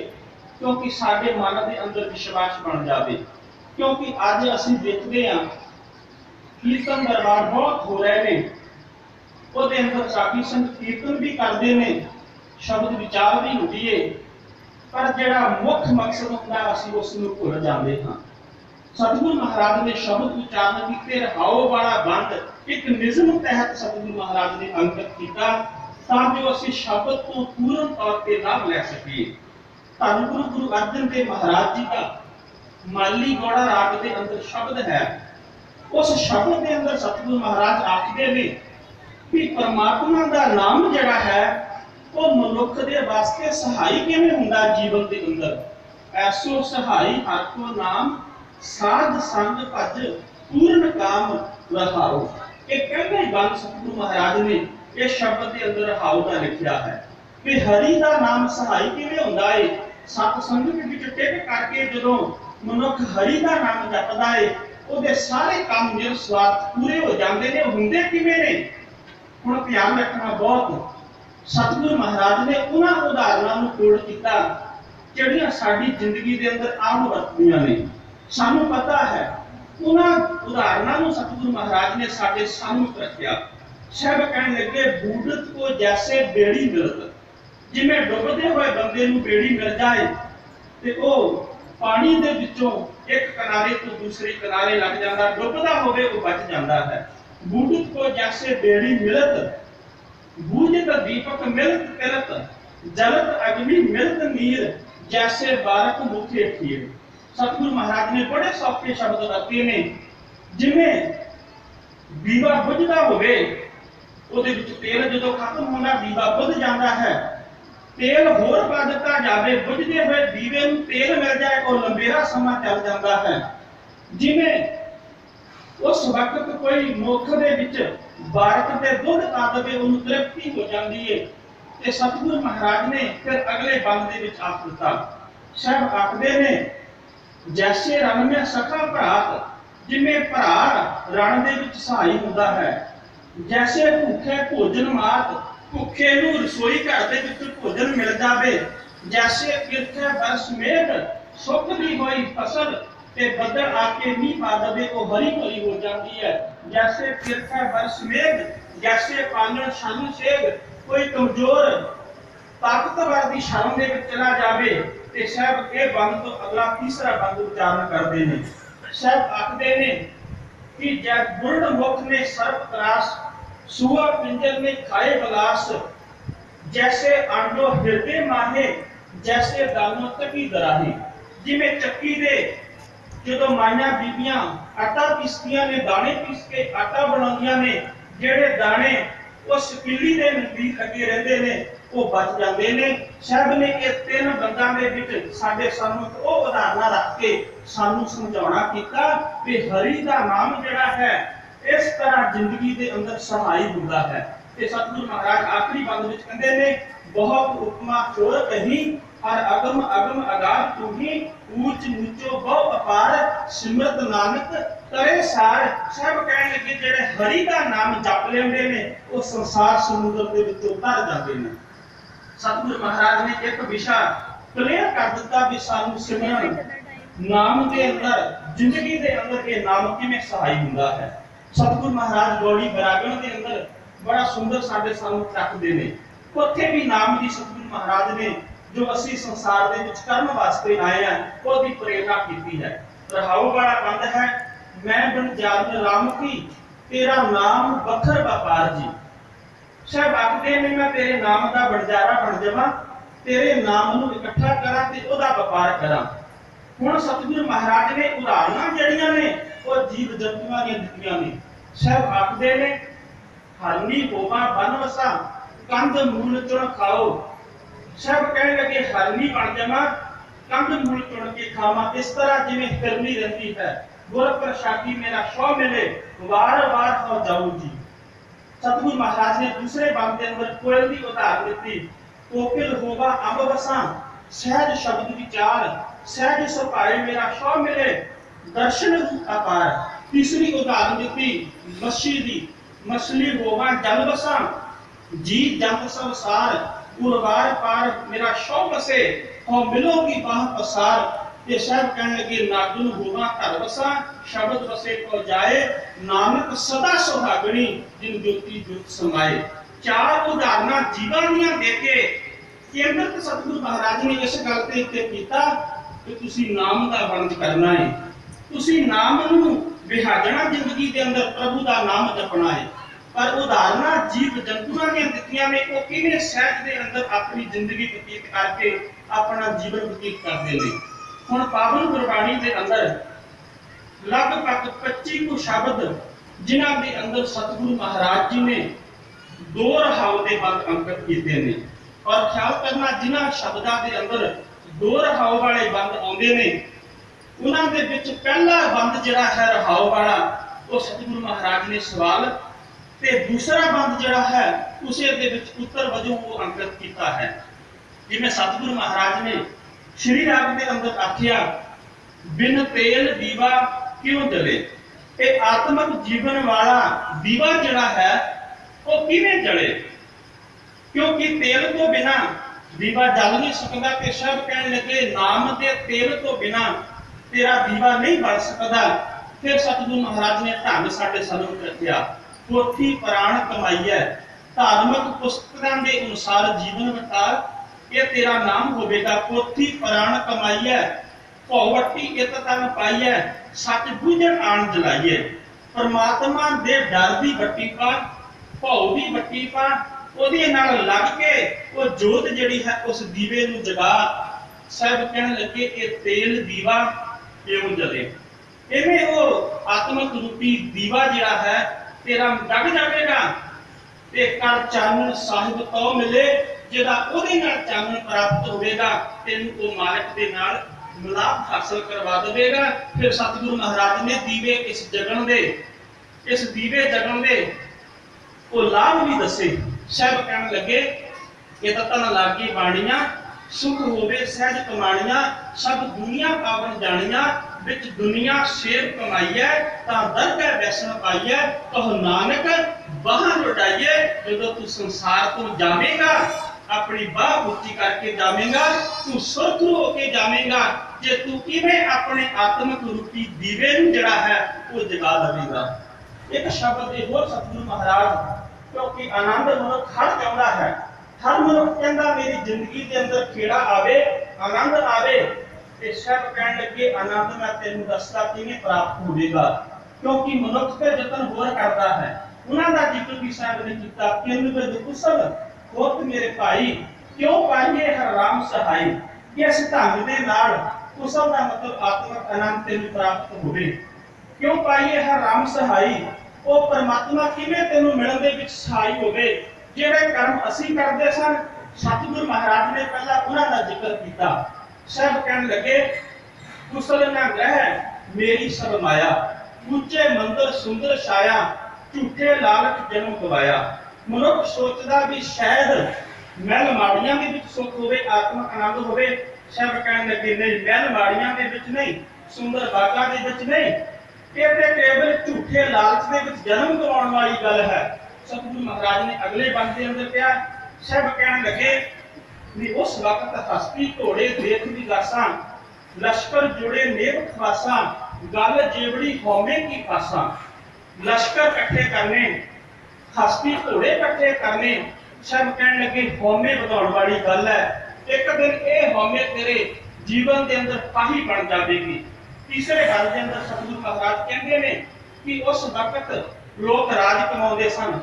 ਕਿਉਂਕਿ ਸਾਡੇ ਮਨ ਦੇ ਅੰਦਰ ਵਿਸ਼ਵਾਸ ਬਣ ਜਾਵੇ। ਕਿਉਂਕਿ ਅੱਜ ਅਸੀਂ ਦੇਖਦੇ ਹਾਂ ਕੀਰਤਨ ਦਰਬਾਰ ਬਹੁਤ ਹੋ ਰਹੇ ਨੇ। ਉਹਦੇ ਅੰਦਰ ਸਾਖੀ ਸੰਗਤ ਕੀਰਤਨ ਵੀ ਕਰਦੇ ਨੇ, ਸ਼ਬਦ ਵਿਚਾਰ ਵੀ ਹੁੰਦੀ ਏ। ਪਰ ਜਿਹੜਾ ਮੁੱਖ ਮਕਸਦ ਹੁੰਦਾ, ਅਸੀਂ ਉਸ ਨੂੰ ਭੁੱਲ ਜਾਂਦੇ ਹਾਂ। ਸਤਿਗੁਰੂ ਮਹਾਰਾਜ ਨੇ ਸ਼ਬਦ ਉਚਾਰਨ ਕੀਤੇ ਰਹਾਉ ਵਾਲਾ ਬੰਦ ਇੱਕ ਨਿਜ਼ਮ ਤਹਿਤ ਸਤਿਗੁਰੂ ਮਹਾਰਾਜ ਨੇ ਅੰਕਿਤ ਕੀਤਾ ਤਾਂ ਜੋ ਅਸੀਂ ਸ਼ਬਦ ਤੋਂ ਪੂਰਨ ਤੌਰ ਤੇ ਲਾਭ ਲੈ ਸਕੀਏ। ਧੰਨ ਗੁਰੂ ਗੁਰੂ ਅਰਜਨ ਦੇਵ ਮਹਾਰਾਜ ਜੀ ਦਾ ਮਾਲੀ ਗੋੜਾ ਰਾਗ ਦੇ ਅੰਦਰ ਸ਼ਬਦ ਹੈ। ਉਸ ਸ਼ਬਦ ਦੇ ਅੰਦਰ ਸਤਿਗੁਰੂ ਮਹਾਰਾਜ ਆਖਦੇ ਨੇ ਕਿ ਪਰਮਾਤਮਾ ਦਾ ਨਾਮ ਜਿਹੜਾ ਹੈ, ਉਹ ਮਨੁੱਖ ਦੇ ਵਾਸਤੇ ਸਹਾਈ ਕਿਵੇਂ ਹੁੰਦਾ ਜੀਵਨ ਦੇ ਅੰਦਰ? ਐਸੋ ਸਹਾਈ ਹਰ ਕੋ ਨਾਮ, ਸਾਧ ਸੰਗ ਭਜ ਪੂਰਨ ਕਾਮ ਰਹਾਉ ਇਹ ਕਹਿੰਦੇ ਗੱਲ ਸਤਿਗੁਰੂ ਮਹਾਰਾਜ ਨੇ, ਇਹ ਸ਼ਬਦ ਦੇ ਅੰਦਰ ਰਹਾਉ ਦਾ ਲਿਖਿਆ ਹੈ ਕਿ ਹਰੀ ਦਾ ਨਾਮ ਸਹਾਈ ਕਿਵੇਂ ਹੁੰਦਾ ਏ? ਸਤ ਸੰਗਤ ਵਿੱਚ ਟਿਕ ਕਰਕੇ ਜਦੋਂ ਮਨੁੱਖ ਹਰੀ ਦਾ ਨਾਮ ਜਪਦਾ ਏ, ਉਹਦੇ ਸਾਰੇ ਕੰਮ ਨਿਰਸਵਾਰਥ ਪੂਰੇ ਹੋ ਜਾਂਦੇ ਨੇ ਹੁੰਦੇ ਕਿਵੇਂ ਨੇ? ਹੁਣ ਧਿਆਨ ਰੱਖਣਾ ਬਹੁਤ। ਸਤਿਗੁਰੂ ਮਹਾਰਾਜ ਨੇ ਉਹਨਾਂ ਉਦਾਹਰਨਾਂ ਨੂੰ ਕੋਡ ਕੀਤਾ, ਜਿਹੜੀਆਂ ਸਾਡੀ ਜ਼ਿੰਦਗੀ ਦੇ ਅੰਦਰ ਆਮ ਵਰਤਦੀਆਂ ਨੇ। ਸਾਨੂੰ ਪਤਾ ਹੈ, ਉਹਨਾਂ ਉਦਾਹਰਨਾਂ ਨੂੰ ਸਤਿਗੁਰੂ ਮਹਾਰਾਜ ਨੇ ਸਾਡੇ ਸਾਹਮਣੇ ਰੱਖਿਆ। ਸ਼ਬਦ ਕਹਿਣ ਲੱਗੇ ਬੂਡਤ ਕੋ ਜੈਸੇ ਬੇੜੀ ਮਿਲਤ। ਜਿਵੇਂ ਡੁੱਬਦੇ ਹੋਏ ਬੰਦੇ ਨੂੰ ਬੇੜੀ ਮਿਲ ਜਾਏ, ਤੇ ਉਹ ਪਾਣੀ ਦੇ ਵਿੱਚੋਂ ਇੱਕ ਕਿਨਾਰੇ ਤੋਂ ਦੂਸਰੇ ਕਿਨਾਰੇ ਲੱਗ ਜਾਂਦਾ, ਡੁੱਬਦਾ ਹੋਵੇ ਉਹ ਬਚ ਜਾਂਦਾ ਹੈ। ਬੂਡਤ ਕੋ ਜੈਸੇ ਬੇੜੀ ਮਿਲਤ ਬੂਝਤ ਦੀਪਕ ਮਿਲਤ ਤਿਲਤ, ਜਲਤ ਅਗਨੀ ਮਿਲਤ ਨੀਰ, ਜੈਸੇ ਬਾਰਕ ਮੁਖੇ ਠੀਰ ਸਤਿਗੁਰੂ ਮਹਾਰਾਜ ਨੇ ਬੜੇ ਸੌਖੇ ਸ਼ਬਦ ਵਰਤੇ ਨੇ, ਜਿਵੇਂ ਦੀਵਾ ਬੁਝਦਾ ਹੋਵੇ, ਉਹਦੇ ਵਿੱਚ ਤੇਲ ਜਦੋਂ ਖਤਮ ਹੁੰਦਾ ਦੀਵਾ ਬੁਝ ਜਾਂਦਾ ਹੈ। ਤੇਲ ਹੋਰ ਪਾ ਦਿੱਤਾ ਜਾਵੇ, ਬੁਝਦੇ ਹੋਏ ਦੀਵੇ ਨੂੰ ਤੇਲ ਮਿਲ ਜਾਏ ਉਹ ਲੰਬੇਰਾ ਸਮਾਂ ਚੱਲ ਜਾਂਦਾ ਹੈ। ਜਿਵੇਂ ਉਸ ਵਕਤ ਕੋਈ ਮੁੱਖ ਦੇ ਵਿੱਚ ਬਾਰਕ ਤੇ ਦੁੱਧ ਆ ਦਵੇ, ਉਹਨੂੰ ਤ੍ਰਿਪਤੀ ਹੋ ਜਾਂਦੀ ਏ। ਤੇ ਸਤਿਗੁਰੂ ਮਹਾਰਾਜ ਨੇ ਫਿਰ ਅਗਲੇ ਬੰਦ ਦੇ ਵਿੱਚ ਆਖ ਦਿੱਤਾ। ਸਾਹਿਬ ਆਖਦੇ ਨੇ, ਜੈਸੇ ਰਣ ਮੇ ਸਖਾ ਭਰਾਤ, ਜਿਵੇਂ ਭਰਾ ਰਣ ਦੇ ਵਿੱਚ ਸਹਾਈ ਹੁੰਦਾ ਹੈ। ਜੈਸੇ ਭੁੱਖੇ ਭੋਜਨ ਮਾਤ ਭੁੱਖੇ ਨੂੰ ਰਸੋਈ ਘਰ ਦੇ ਵਿੱਚ ਭੋਜਨ ਮਿਲ ਜਾਵੇ, ਜੈਸੇ ਕਿਰਥੇ ਬਰਸ ਮੇਘ ਸੁੱਕਦੀ ਹੋਈ ਫਸਲ ਤੇ ਬੱਦਲ ਆ ਕੇ ਮੀਂਹ ਪਾ ਦਵੇ, ਉਹ ਹਰੀ ਭਰੀ ਹੋ ਜਾਂਦੀ ਹੈ। ਜੈਸੇ ਕਿਰਥੇ ਬਰਸ ਮੇਘ ਜੈਸੇ ਪਾਲਣ ਸ਼ਾਨੂ ਸੇਗ ਕੋਈ ਕਮਜ਼ੋਰ ਤਾਕਤਵਰ ਦੀ ਸ਼ਰਨ ਦੇ ਵਿੱਚ ਚਲਾ ਜਾਵੇ ਤੇ ਸਾਹਿਬ ਇਹ ਬੰਦ ਤੋਂ ਅਗਲਾ ਤੀਸਰਾ ਬੰਦ ਉਚਾਰਨ ਕਰਦੇ ਨੇ। ਸਾਹਿਬ ਆਖਦੇ ਨੇ ਕਿ ਜਦ ਗੁਰੜ ਮੁਖ ਨੇ ਸਰਪ ਤਰਾਸ ਸੁਆ ਪਿੰਜਰ ਨੇ ਖਾਏ ਬਲਾਸ, ਜੈਸੇ ਆਂਡੋ ਹਿਰਦੇ ਮਾਹੇ, ਜੈਸੇ ਦਾਨੋ ਤਕੀ ਦਰਾਹੀ। ਜਿਵੇਂ ਚੱਕੀ ਦੇ, ਜਦੋਂ ਮਾਈਆਂ ਬੀਬੀਆਂ ਆਟਾ ਪੀਸਦੀਆਂ ਨੇ, ਦਾਣੇ ਪੀਸ ਕੇ ਆਟਾ ਬਣਾਉਂਦੀਆਂ ਨੇ, ਜਿਹੜੇ ਦਾਣੇ ਉਹ ਸਪੀਲੀ ਦੇ ਨਜ਼ਦੀਕ ਲੱਗੇ ਰਹਿੰਦੇ ਨੇ, ਉਹ ਬਚ ਜਾਂਦੇ ਨੇ। ਸਾਹਿਬ ਨੇ ਇਹ ਤਿੰਨ ਬੰਦਾਂ ਦੇ ਵਿੱਚ ਸਾਡੇ ਸਾਨੂੰ ਉਹ ਉਦਾਹਰਨਾਂ ਰੱਖ ਕੇ ਸਾਨੂੰ ਸਮਝਾਉਣਾ ਕੀਤਾ ਕਿ ਹਰੀ ਦਾ ਨਾਮ ਜਿਹੜਾ ਹੈ ਇਸ ਤਰ੍ਹਾਂ ਜ਼ਿੰਦਗੀ ਦੇ ਅੰਦਰ ਸਹਾਈ ਹੁੰਦਾ ਹੈ। ਤੇ ਸਤਿਗੁਰੂ ਮਹਾਰਾਜ ਆਖਰੀ ਬੰਦ ਵਿੱਚ ਕਹਿੰਦੇ ਨੇ, ਬਹੁਤ ਉਪਮਾ ਚੋਰ ਕਹੀ, ਹਰ ਅਗਮ ਅਗਮ ਅਗਾਰ ਤੁਹੀ, ਊਚ ਨੀਚੋ ਬਹੁ ਅਪਾਰ, ਸਿਮਰਤ ਨਾਨਕ ਕਰੇ ਸਾਰ। ਸਭ ਕਹਿਣ ਲੱਗੇ, ਜਿਹੜੇ ਹਰੀ ਦਾ ਨਾਮ ਜਪ ਲੈਂਦੇ ਨੇ, ਉਹ ਸੰਸਾਰ ਸਮੁੰਦਰ ਦੇ ਵਿੱਚੋਂ ਤਰ ਜਾਂਦੇ ਨੇ। ਸਤਿਗੁਰੂ ਮਹਾਰਾਜ ਨੇ ਇੱਕ ਵਿਸ਼ਾ ਕਲੀਅਰ ਕਰ ਦਿੱਤਾ ਵੀ ਸਾਨੂੰ ਸਿਮਰਨ, ਨਾਮ ਦੇ ਅੰਦਰ, ਜ਼ਿੰਦਗੀ ਦੇ ਅੰਦਰ ਇਹ ਨਾਮ ਕਿਵੇਂ ਸਹਾਈ ਹੁੰਦਾ ਹੈ। ਸਤਿਗੁਰੂ ਮਹਾਰਾਜ ਗੋੜੀ ਬਰਾਗਣ ਦੇ ਅੰਦਰ ਬੜਾ ਸੁੰਦਰ ਸਾਡੇ ਸਾਨੂੰ ਰੱਖਦੇ ਨੇ। ਉੱਥੇ ਵੀ ਨਾਮ ਦੀ ਸਤਿਗੁਰੂ ਮਹਾਰਾਜ ਨੇ ਜੋ ਅਸੀਂ ਸੰਸਾਰ ਦੇ ਵਿੱਚ ਕਰਨ ਵਾਸਤੇ ਆਏ ਆ, ਉਹਦੀ ਪ੍ਰੇਰਣਾ ਕੀਤੀ ਹੈ। ਰਹਾਉ ਵਾਲਾ ਬੰਦ ਹੈ, ਮੈਂ ਬਨ ਜਾਨ ਰਾਮ ਕੀ, ਤੇਰਾ ਨਾਮ ਬਖਰ ਵਪਾਰ ਜੀ। ਸਾਹਿਬ ਆਖਦੇ ਨੇ, ਮੈਂ ਤੇਰੇ ਨਾਮ ਦਾ ਵਣਜਾਰਾ ਬਣ ਜਾਵਾਂ, ਤੇਰੇ ਨਾਮ ਨੂੰ ਇਕੱਠਾ ਕਰਾਂ ਤੇ ਉਹਦਾ ਵਪਾਰ ਕਰਾਂ। ਹੁਣ ਸਤਿਗੁਰੂ ਮਹਾਰਾਜ ਨੇ ਉਦਾਹਰਨਾਂ ਜਿਹੜੀਆਂ ਨੇ, ਉਹ ਜੀਵ ਜੰਤੂਆਂ ਦੀਆਂ ਦਿੱਤੀਆਂ ਨੇ। ਸਾਹਿਬ ਆਖਦੇ ਨੇ ਹਰਨੀ ਹੋਵਾ ਬਨਵਸਾ ਕੰਧ ਮੂਲ ਚੁਣ ਖਾਓ ਸਭ ਕਹਿਣ ਲੱਗੇ ਹਰਨੀ ਬਣ ਜਾਵਾਂ ਕੰਧ ਮੂਲ ਚੁਣ ਕੇ ਖਾਵਾਂ ਇਸ ਤਰ੍ਹਾਂ ਜਿਵੇਂ ਫਿਰਨੀ ਰਹਿੰਦੀ ਹੈ ਗੁਰ ਪ੍ਰਸਾਦੀ ਮੇਰਾ ਸ਼ੋ ਮਿਲੇ ਵਾਰ ਵਾਰ ਹੋ ਜਾਊ ਜੀ ਸਤਿਗੁਰੂ ਮਹਾਰਾਜ ਨੇ ਦੂਸਰੇ ਬੰਦ ਦੇ ਅੰਦਰ ਕੋਇਲ ਦੀ ਉਦਾਹਰਨ ਦਿੱਤੀ ਕੋਕਿਲ ਹੋਵਾ ਅੰਬ ਵਸਾਂ ਸਹਿਜ ਸ਼ਬਦ ਵਿਚਾਰ ਸਹਿਜ ਸੁਭਾਏ ਮੇਰਾ ਸ਼ੋ ਮਿਲੇ ਦਰਸ਼ਨ ਰੂਪ ਅਪਾਰ ਤੀਸਰੀ ਉਦਾਹਰਨ ਦਿੱਤੀ, ਮੱਛੀ ਦੀ। ਮਛਲੀ ਹੋਵਾ ਜਲ ਵਸਾਂ, ਜੀ ਜੰਤ ਸੰਸਾਰ ਉਰਵਾਰ ਪਾਰ ਮੇਰਾ ਸ਼ੋ ਵਸੇ ਹੋ ਮਿਲੋਗੀ ਬਾਹ ਪਸਾਰ। ਇਹ ਸ਼ਾਇਦ ਕਹਿਣ ਲੱਗੇ ਨਾਗਨ ਹੋਵਾ ਘਰ ਵਸਾ, ਸ਼ਬਦ ਵਸੇ ਕੋ ਜਾਏ, ਨਾਨਕ ਸਦਾ ਸੁਹਾਗਣੀ, ਜਿਨ ਜੋਤੀ ਜੋਤ ਸਮਾਏ। ਚਾਰ ਉਦਾਹਰਨਾਂ ਜੀਵਾਂ ਦੀਆਂ ਦੇ ਕੇ, ਕੇਂਦਰਤ ਸਤਿਗੁਰੂ ਮਹਾਰਾਜ ਨੇ ਇਸ ਗੱਲ ਤੇ ਉੱਤੇ ਕੀਤਾ ਕਿ ਤੁਸੀਂ ਨਾਮ ਦਾ ਵਰਣਨ ਕਰਨਾ ਹੈ ਤੁਸੀਂ ਨਾਮ ਨੂੰ ਵਿਹਾਜਣਾ ਜ਼ਿੰਦਗੀ ਦੇ ਅੰਦਰ ਪ੍ਰਭੂ ਦਾ ਨਾਮ ਜਪਣਾ ਹੈ। ਪਰ ਉਦਾਹਰਨਾਂ ਜੀਵ ਜੰਤੂਆਂ ਦੀਆਂ ਦਿੱਤੀਆਂ ਨੇ ਉਹ ਕਿਵੇਂ ਸਹਿਜ ਦੇ ਅੰਦਰ ਆਪਣੀ ਜ਼ਿੰਦਗੀ ਬਤੀਤ ਕਰਕੇ ਆਪਣਾ ਜੀਵਨ ਬਤੀਤ ਕਰਦੇ ਨੇ? ਹੁਣ ਪਾਵਨ ਗੁਰਬਾਣੀ ਦੇ ਅੰਦਰ ਲਗਭਗ 25 ਕੁ ਸ਼ਬਦ ਜਿਨ੍ਹਾਂ ਦੇ ਅੰਦਰ ਸਤਿਗੁਰੂ ਮਹਾਰਾਜ ਜੀ ਨੇ ਦੋ ਰਹਾਉ ਦੇ ਬੰਦ ਅੰਕਿਤ ਕੀਤੇ ਨੇ। ਔਰ ਖਿਆਲ ਕਰਨਾ ਜਿਨ੍ਹਾਂ ਸ਼ਬਦਾਂ ਦੇ ਅੰਦਰ ਦੋ ਰਹਾਉ ਵਾਲੇ ਬੰਦ ਆਉਂਦੇ ਨੇ ਉਹਨਾਂ ਦੇ ਵਿੱਚ ਪਹਿਲਾ ਬੰਦ ਜਿਹੜਾ ਹੈ ਰਹਾਉ ਵਾਲਾ, ਉਹ ਸਤਿਗੁਰੂ ਮਹਾਰਾਜ ਨੇ ਸਵਾਲ। ਤੇ ਦੂਸਰਾ ਬੰਦ ਜਿਹੜਾ ਹੈ, ਉਸੇ ਦੇ ਵਿੱਚ ਉੱਤਰ ਵਜੋਂ ਉਹ ਅੰਕਿਤ ਕੀਤਾ ਹੈ। ਜਿਵੇਂ ਸਤਿਗੁਰੂ ਮਹਾਰਾਜ ਨੇ ਸ਼੍ਰੀ ਰਾਗ ਦੇ ਅੰਦਰ ਆਖਿਆ, ਬਿਨ ਤੇਲ ਦੀਵਾ ਕਿਉਂ ਜਲੇ? ਇਹ ਆਤਮਿਕ ਜੀਵਨ ਵਾਲਾ ਦੀਵਾ ਜਿਹੜਾ ਹੈ, ਉਹ ਕਿਵੇਂ ਜਲੇ? ਕਿਉਂਕਿ ਤੇਲ ਤੋਂ ਬਿਨਾ ਦੀਵਾ ਜਲ ਨਹੀਂ ਸਕਦਾ ਤੇ ਸ਼ਬ ਕਹਿਣ ਲੱਗੇ, ਨਾਮ ਦੇ ਤੇਲ ਤੋਂ ਬਿਨਾ ਤੇਰਾ ਦੀਵਾ ਨਹੀਂ ਬਣ ਸਕਦਾ। ਫਿਰ ਸਤਿਗੁਰੂ ਮਹਾਰਾਜ ਨੇ ਢੰਗ ਸਾਡੇ ਸਾਹਮਣੇ ਰੱਖਿਆ ਪੋਥੀ ਪ੍ਰਾਣ ਕਮਾਈਐ ਧਾਰਮਿਕ ਪੁਸਤਕਾਂ ਦੇ ਅਨੁਸਾਰ ਜੀਵਨ ਵਟਾਰ ਇਹ ਤੇਰਾ ਨਾਮ ਹੋਵੇਗਾ। ਪੋਥੀ ਪ੍ਰਾਣ ਕਮਾਈਐ ਭਉਵੱਟੀ ਇਤ ਤਨ ਪਾਈਐ ਸੱਚ ਬੁਝਣ ਆਣ ਜਲਾਈਐ ਪਰਮਾਤਮਾ ਦੇ ਡਰ ਦੀ ਬੱਟੀ ਪਾ ਭਉ ਦੀ ਬੱਟੀ ਪਾ ਉਹਦੇ ਨਾਲ ਲੱਗ ਕੇ ਉਹ ਜੋਤ ਜਿਹੜੀ ਹੈ ਉਸ ਦੀਵੇ ਨੂੰ ਜਗਾ। ਸਭ ਕਹਿਣ ਲੱਗੇ, ਇਹ ਤੇਲ ਦੀਵਾ ਕਿਉਂ ਜਲੇ ਇਵੇਂ ਉਹ ਆਤਮਿਕ ਰੂਪੀ ਦੀਵਾ ਜਿਹੜਾ ਹੈ, ਤੇਰਾ ਜਗ ਜਾਵੇਗਾ। ਤੇ ਕਰ ਚਾਨਣ ਸਾਹਿਬ ਤੋਂ ਮਿਲੇ, ਜਿਹਦਾ ਉਹਦੇ ਨਾਲ ਚਾਨਣ ਪ੍ਰਾਪਤ ਹੋਵੇਗਾ, ਤੈਨੂੰ ਉਹ ਮਾਲਕ ਦੇ ਨਾਲ ਮਿਲਾਪ ਹਾਸਲ ਕਰਵਾ ਦੇਵੇਗਾ। ਫਿਰ ਸਤਿਗੁਰੂ ਮਹਾਰਾਜ ਨੇ ਦੀਵੇ ਇਸ ਜਗਣ ਦੇ, ਇਸ ਦੀਵੇ ਜਗਣ ਦੇ, ਉਹ ਲਾਭ ਵੀ ਦੱਸੇ। ਸਭ ਕਹਿਣ ਲੱਗੇ, ਇਹ ਤਾਂ ਤਨ ਲਾਗੀ ਬਾਣੀਆਂ ਸੁਖ ਹੋਵੇ, ਸਹਿਜ ਕਮਾਣੀਆਂ, ਸਭ ਦੁਨੀਆ ਪਾਵਨ ਜਾਣੀਆਂ, ਵਿੱਚ ਦੁਨੀਆ ਸ਼ੇਰ ਕਮਾਈਐ, ਤਾਂ ਦਰਗਹਿ ਵੈਸਣ ਪਾਈਐ, ਕਹੋ ਨਾਨਕ, ਬਾਹਾਂ ਲੁਟਾਈਏ, ਜਦੋਂ ਤੂੰ ਸੰਸਾਰ ਤੋਂ ਜਾਵੇਂਗਾ, ਆਪਣੀ ਬਾਹ ਉੱਚੀ ਕਰਕੇ ਜਾਵੇਂਗਾ, ਤੂੰ ਸੁਰਖ ਹੋ ਕੇ ਜਾਵੇਂਗਾ, ਜੇ ਤੂੰ ਕਿਵੇਂ ਆਪਣੇ ਆਤਮਿਕ ਰੂਪੀ ਦੀਵੇ ਨੂੰ ਜਿਹੜਾ ਹੈ, ਉਹ ਜਗਾ ਲਵੇਂਗਾ। ਇੱਕ ਸ਼ਬਦ ਦੇ ਹੋਰ ਸਤਿਗੁਰੂ ਮਹਾਰਾਜ, ਕਿਉਂਕਿ ਆਨੰਦ ਮਨੁੱਖ ਹਰ ਚਾਹੁੰਦਾ ਹੈ ਹਰ ਮਨੁੱਖ ਕਹਿੰਦਾ ਮੇਰੀ ਜ਼ਿੰਦਗੀ ਦੇ ਅੰਦਰ ਖੇੜਾ ਆਵੇ, ਆਨੰਦ ਆਵੇ, ਤੇ ਸਭ ਕਹਿਣ ਲੱਗੇ, ਆਨੰਦ ਮੈਂ ਤੈਨੂੰ ਦੱਸਦਾ ਕਿਵੇਂ ਪ੍ਰਾਪਤ ਹੋਵੇਗਾ। ਕਿਉਂਕਿ ਮਨੁੱਖ ਤੇ ਯਤਨ ਹੋਰ ਕਰਦਾ ਹੈ। ਉਹਨਾਂ ਦਾ ਜ਼ਿਕਰ ਵੀ ਸਾਹਿਬ ਨੇ ਕੀਤਾ। ਕਿੰਨ ਬਿਦ ਕੁਸਲ ਹੋਤ ਮੇਰੇ ਭਾਈ, ਕਿਉਂ ਪਾਈਏ ਹਰ ਰਾਮ ਸਹਾਈ? ਇਸ ਢੰਗ ਦੇ ਨਾਲ ਕੁਸਲ ਦਾ ਮਤਲਬ ਆਤਮਿਕ ਆਨੰਦ ਤੈਨੂੰ ਪ੍ਰਾਪਤ ਹੋਵੇ। ਕਿਉਂ ਪਾਈਏ ਹਰ ਰਾਮ ਸਹਾਈ? ਉਹ ਪਰਮਾਤਮਾ ਕਿਵੇਂ ਤੈਨੂੰ ਮਿਲਣ ਦੇ ਵਿੱਚ ਸਹਾਈ ਹੋਵੇ? ਜਿਹੜੇ ਕਰਮ ਅਸੀਂ ਕਰਦੇ ਸਨ, ਸਤਿਗੁਰ ਮਹਾਰਾਜ ਨੇ ਪਹਿਲਾਂ ਉਹਨਾਂ ਦਾ ਜ਼ਿਕਰ ਕੀਤਾ। ਸਭ ਕਹਿਣ ਲੱਗੇ, ਕੁਸਲ ਨਾ ਗ੍ਰਹਿ, ਮੇਰੀ ਸਭ ਮਾਇਆ। ਉੱਚੇ ਮੰਦਰ ਸੁੰਦਰ ਛਾਇਆ, ਝੂਠੇ ਲਾਲਚ ਜਨਮ ਗਵਾਇਆ ਮਨੁੱਖ ਸੋਚਦਾ ਵੀ ਸ਼ਾਇਦ ਮਹਿਲ ਮਾੜੀਆਂ ਦੇ ਵਿੱਚ ਸੁੱਖ ਹੋਵੇ ਆਤਮਿਕ ਆਨੰਦ ਹੋਵੇ। ਸਭ ਕਹਿਣ ਲੱਗੇ, ਨਹੀਂ, ਮਹਿਲ ਮਾੜੀਆਂ ਦੇ ਵਿੱਚ ਨਹੀਂ, ਸੁੰਦਰ ਬਾਗਾਂ ਦੇ ਵਿੱਚ ਨਹੀਂ। ਇਹ ਤੇ ਕੇਵਲ ਝੂਠੇ ਲਾਲਚ ਦੇ ਵਿੱਚ ਜਨਮ ਗਵਾਉਣ ਵਾਲੀ ਗੱਲ ਹੈ। ਸਤਿਗੁਰੂ ਮਹਾਰਾਜ ਨੇ ਅਗਲੇ ਬੰਦ ਦੇ ਅੰਦਰ ਕਿਹਾ ਸਭ ਕਹਿਣ ਲੱਗੇ ਵੀ ਉਸ ਵਕਤ ਹਸਤੀ ਘੋੜੇ ਦੇਖ ਵੀ ਗਾਸਾਂ ਲਸ਼ਕਰ ਜੁੜੇ ਨੇਕ ਖਵਾਸਾਂ, ਗੱਲ ਜੇਵੜੀ ਹੋਵੇਂ ਕੀ ਪਾਸਾਂ। ਲਸ਼ਕਰ ਇਕੱਠੇ ਕਰਨੇ, ਹਸਤੀ ਘੋੜੇ ਇਕੱਠੇ ਕਰਨੇ ਸਭ ਕਹਿਣ ਲੱਗੇ ਹੋਮੇ ਵਧਾਉਣ ਵਾਲੀ ਗੱਲ ਹੈ। ਇੱਕ ਦਿਨ ਇਹ ਹੋਮੇ ਤੇਰੇ ਜੀਵਨ ਦੇ ਅੰਦਰ ਪਾਹੀ ਬਣ ਜਾਵੇਗੀ। ਤੀਸਰੇ ਗੱਲ ਦੇ ਅੰਦਰ ਸਤਿਗੁਰੂ ਮਹਾਰਾਜ ਕਹਿੰਦੇ ਨੇ ਕਿ ਉਸ ਵਕਤ ਲੋਕ ਰਾਜ ਕਮਾਉਂਦੇ ਸਨ।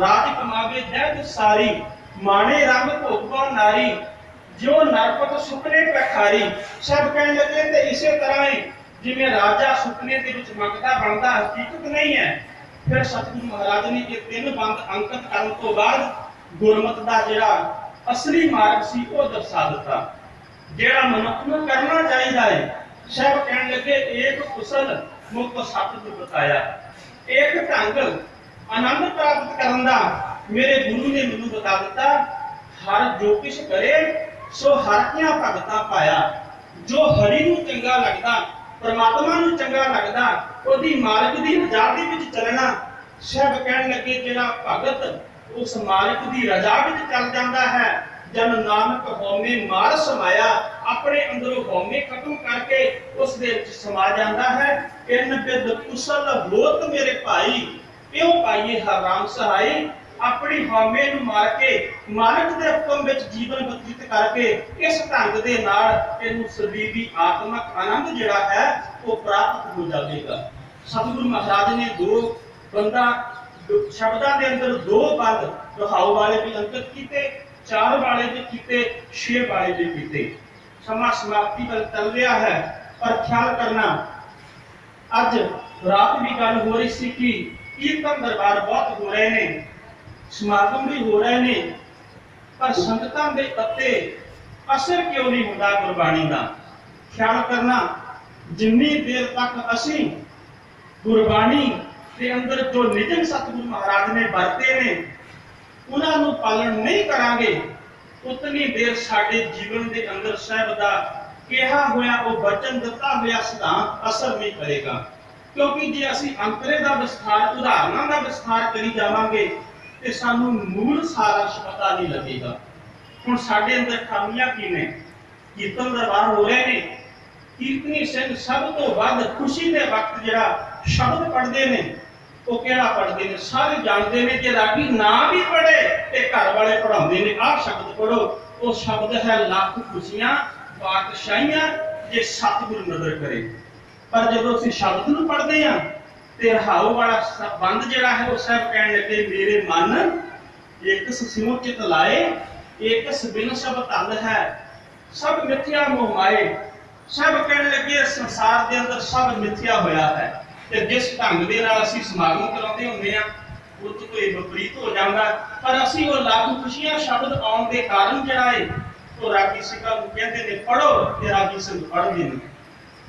ਰਾਜ ਕਮਾਵੇ ਜਗ ਸਾਰੀ, ਮਾਣੇ ਰੰਗ ਭੋਗਵਾ ਨਾਰੀ ਜੋ ਨਰਪਤ ਸੁਪਨੇ ਪਖਾਰੀ ਸਭ ਕਹਿਣ ਲੱਗੇ ਤੇ ਇਸੇ ਤਰ੍ਹਾਂ ਹੀ ਜਿਵੇਂ ਰਾਜਾ ਸੁਪਨੇ ਦੇ ਵਿੱਚ ਮੰਗਦਾ ਬਣਦਾ ਹਕੀਕਤ ਨਹੀਂ ਹੈ, ਫਿਰ ਸਤਿਗੁਰੂ ਮਹਾਰਾਜ ਨੇ ਇਹ ਤਿੰਨ ਬੰਦ ਅੰਕਿਤ ਕਰਨ ਤੋਂ ਬਾਅਦ ਗੁਰਮਤ ਦਾ ਜਿਹੜਾ ਅਸਲੀ ਮਾਰਗ ਸੀ, ਉਹ ਦਰਸਾ ਦਿੱਤਾ। ਜਿਹੜਾ ਮਨੁੱਖ ਨੂੰ ਕਰਨਾ ਚਾਹੀਦਾ ਹੈ, ਸਭ ਕਹਿਣ ਲੱਗੇ, ਏਕ ਕੁਸਲ ਮੁਖ ਸਤਿ ਬਤਾਇਆ। ਇੱਕ ਢੰਗ ਆਨੰਦ ਪ੍ਰਾਪਤ ਕਰਨ ਦਾ ਮੇਰੇ ਗੁਰੂ ਨੇ ਮੈਨੂੰ ਬਤਾ ਦਿੱਤਾ, ਹਰ ਜੋ ਕਿਛ ਕਰੇ, ਸੋ ਹਰ ਕਿਆ ਭਗਤਾ ਪਾਇਆ। ਜੋ ਹਰੀ ਨੂੰ ਚੰਗਾ ਲੱਗਦਾ, ਪਰਮਾਤਮਾ ਨੂੰ ਚੰਗਾ ਲੱਗਦਾ, ਉਹਦੀ ਮਾਲਕ ਦੀ ਰਜ਼ਾ ਦੇ ਵਿੱਚ ਚੱਲਣਾ, ਸਭ ਕਹਿਣ ਲੱਗੇ ਜਿਹੜਾ ਭਗਤ ਉਸ ਮਾਲਕ ਦੀ ਰਜ਼ਾ ਵਿੱਚ ਚੱਲ ਜਾਂਦਾ ਹੈ, ਜਨ ਨਾਨਕ ਹਉਮੈ ਮਾਰ ਸਮਾਇਆ, ਆਪਣੇ ਅੰਦਰੋਂ ਹਉਮੈ ਖਤਮ ਕਰਕੇ ਉਸ ਦੇ ਵਿੱਚ ਸਮਾ ਜਾਂਦਾ ਹੈ। ਇਨ ਬਿਦ ਕੁਸਲ ਹੋਤ ਮੇਰੇ ਭਾਈ ਕਿਉਂ ਪਾਈਏ ਹਰ ਸਹਾਈ? ਆਪਣੀ ਹਉਮੈ ਨੂੰ ਮਾਰ ਕੇ, ਮਾਲਕ ਦੇ ਹੁਕਮ ਵਿੱਚ ਜੀਵਨ ਬਤੀਤ ਕਰਕੇ ਇਸ ਢੰਗ ਦੇ ਨਾਲ ਇਹਨੂੰ ਸਦੀਵੀ ਆਤਮਿਕ ਆਨੰਦ ਜਿਹੜਾ ਹੈ, ਉਹ ਪ੍ਰਾਪਤ ਹੋ ਜਾਵੇਗਾ। ਸਤਿਗੁਰੂ ਮਹਾਰਾਜ ਨੇ ਦੋ ਬੰਦਾ ਸ਼ਬਦਾਂ ਦੇ ਅੰਦਰ ਦੋ ਬੰਦ ਦੁਹਾਉ ਵਾਲੇ ਵੀ ਅੰਕਿਤ ਕੀਤੇ, ਚਾਰ ਵਾਲੇ ਵੀ ਕੀਤੇ, ਛੇ ਵਾਲੇ ਵੀ ਕੀਤੇ। ਸਮਾਂ ਸਮਾਪਤੀ ਵੱਲ ਚੱਲ ਰਿਹਾ ਹੈ, ਪਰ ਖਿਆਲ ਕਰਨਾ, ਅੱਜ ਰਾਤ ਵੀ ਗੱਲ ਹੋ ਰਹੀ ਸੀ ਕਿ ਕੀਰਤਨ ਦਰਬਾਰ ਬਹੁਤ ਹੋ ਰਹੇ ਨੇ, ਸਮਾਗਮ ਵੀ ਹੋ ਰਹੇ ਨੇ, ਪਰ ਸੰਗਤਾਂ ਦੇ ਉੱਤੇ ਅਸਰ ਕਿਉਂ ਨਹੀਂ ਹੁੰਦਾ ਗੁਰਬਾਣੀ ਦਾ? ਖਿਆਲ ਕਰਨਾ, ਜਿੰਨੀ ਦੇਰ ਤੱਕ ਅਸੀਂ ਗੁਰਬਾਣੀ ਦੇ ਅੰਦਰ ਜੋ ਨਿਜਮ ਸਤਿਗੁਰੂ ਮਹਾਰਾਜ ਨੇ ਵਰਤੇ ਨੇ, ਉਹਨਾਂ ਨੂੰ ਪਾਲਣ ਨਹੀਂ ਕਰਾਂਗੇ, ਉਤਨੀ ਦੇਰ ਸਾਡੇ ਜੀਵਨ ਦੇ ਅੰਦਰ ਸਾਹਿਬ ਦਾ ਕਿਹਾ ਹੋਇਆ ਉਹ ਵਚਨ ਦਿੱਤਾ ਹੋਇਆ ਸਿਧਾਂਤ ਅਸਰ ਨਹੀਂ ਕਰੇਗਾ। ਕਿਉਂਕਿ ਜੇ ਅਸੀਂ ਅੰਤਰੇ ਦਾ ਵਿਸਥਾਰ, ਉਦਾਹਰਨਾਂ ਦਾ ਵਿਸਥਾਰ ਕਰੀ ਜਾਵਾਂਗੇ, ਤੇ ਸਾਨੂੰ ਮੂਲ ਸਾਰਾਂਸ਼ ਪਤਾ ਨਹੀਂ ਲੱਗੇਗਾ। ਹੁਣ ਸਾਡੇ ਅੰਦਰ ਖਾਮੀਆਂ ਕੀ ਨੇ? ਕੀਰਤਨ ਦਰਬਾਰ ਹੋ ਰਹੇ ਨੇ। ਕੀਰਤਨੀ ਸਿੰਘ ਸਭ ਤੋਂ ਵੱਧ ਖੁਸ਼ੀ ਦੇ ਵਕਤ ਜਿਹੜਾ ਸ਼ਬਦ ਪੜ੍ਹਦੇ ਨੇ, ਉਹ ਕਿਹੜਾ ਪੜ੍ਹਦੇ ਨੇ? ਸਾਰੇ ਜਾਣਦੇ ਨੇ ਜੇ ਰਾਗੀ ਨਾ ਵੀ ਪੜ੍ਹੇ ਤੇ ਘਰ ਵਾਲੇ ਪੜਾਉਂਦੇ ਨੇ। ਆਹ ਸ਼ਬਦ ਪੜੋ ਉਹ ਸ਼ਬਦ ਹੈ ਲੱਖ ਖੁਸ਼ੀਆਂ, ਬਾਦਸ਼ਾਹੀਆਂ, ਜੇ ਸਤਿਗੁਰ ਨਜ਼ਰ ਕਰੇ। ਪਰ ਜਦੋਂ ਅਸੀਂ ਸ਼ਬਦ ਨੂੰ ਪੜ੍ਹਦੇ ਆ ਤੇ ਰਹਾਉ ਵਾਲਾ ਸ- ਜਿਹੜਾ ਹੈ ਉਹ ਸਾਹਿਬ ਕਹਿਣ ਲੱਗੇ, ਮੇਰੇ ਮਨ ਇੱਕ ਸਿਉ ਚਿਤ ਲਾਏ, ਇੱਕ ਸਬਿਨ ਸਭ ਤਲ ਹੈ, ਸਭ ਮਿੱਥਿਆ ਮੋਹ ਸਭ ਕਹਿਣ ਲੱਗੇ ਸੰਸਾਰ ਦੇ ਅੰਦਰ ਸਭ ਮਿੱਥਿਆ ਹੋਇਆ ਹੈ ਤੇ ਜਿਸ ਢੰਗ ਦੇ ਨਾਲ ਅਸੀਂ ਸਮਾਗਮ ਕਰਾਉਂਦੇ ਹੁੰਦੇ ਆ ਉਹ 'ਚ ਕੋਈ ਵਿਪਰੀਤ ਹੋ ਜਾਂਦਾ ਪਰ ਅਸੀਂ ਉਹ ਲੱਖ ਖੁਸ਼ੀਆਂ ਸ਼ਬਦ ਆਉਣ ਦੇ ਕਾਰਨ ਜਿਹੜਾ ਹੈ ਉਹ ਰਾਗੀ ਸਿੰਘਾਂ ਨੂੰ ਕਹਿੰਦੇ ਨੇ ਪੜੋ ਤੇ ਰਾਗੀ ਸਿੰਘ ਪੜ੍ਹਦੇ ਨੇ।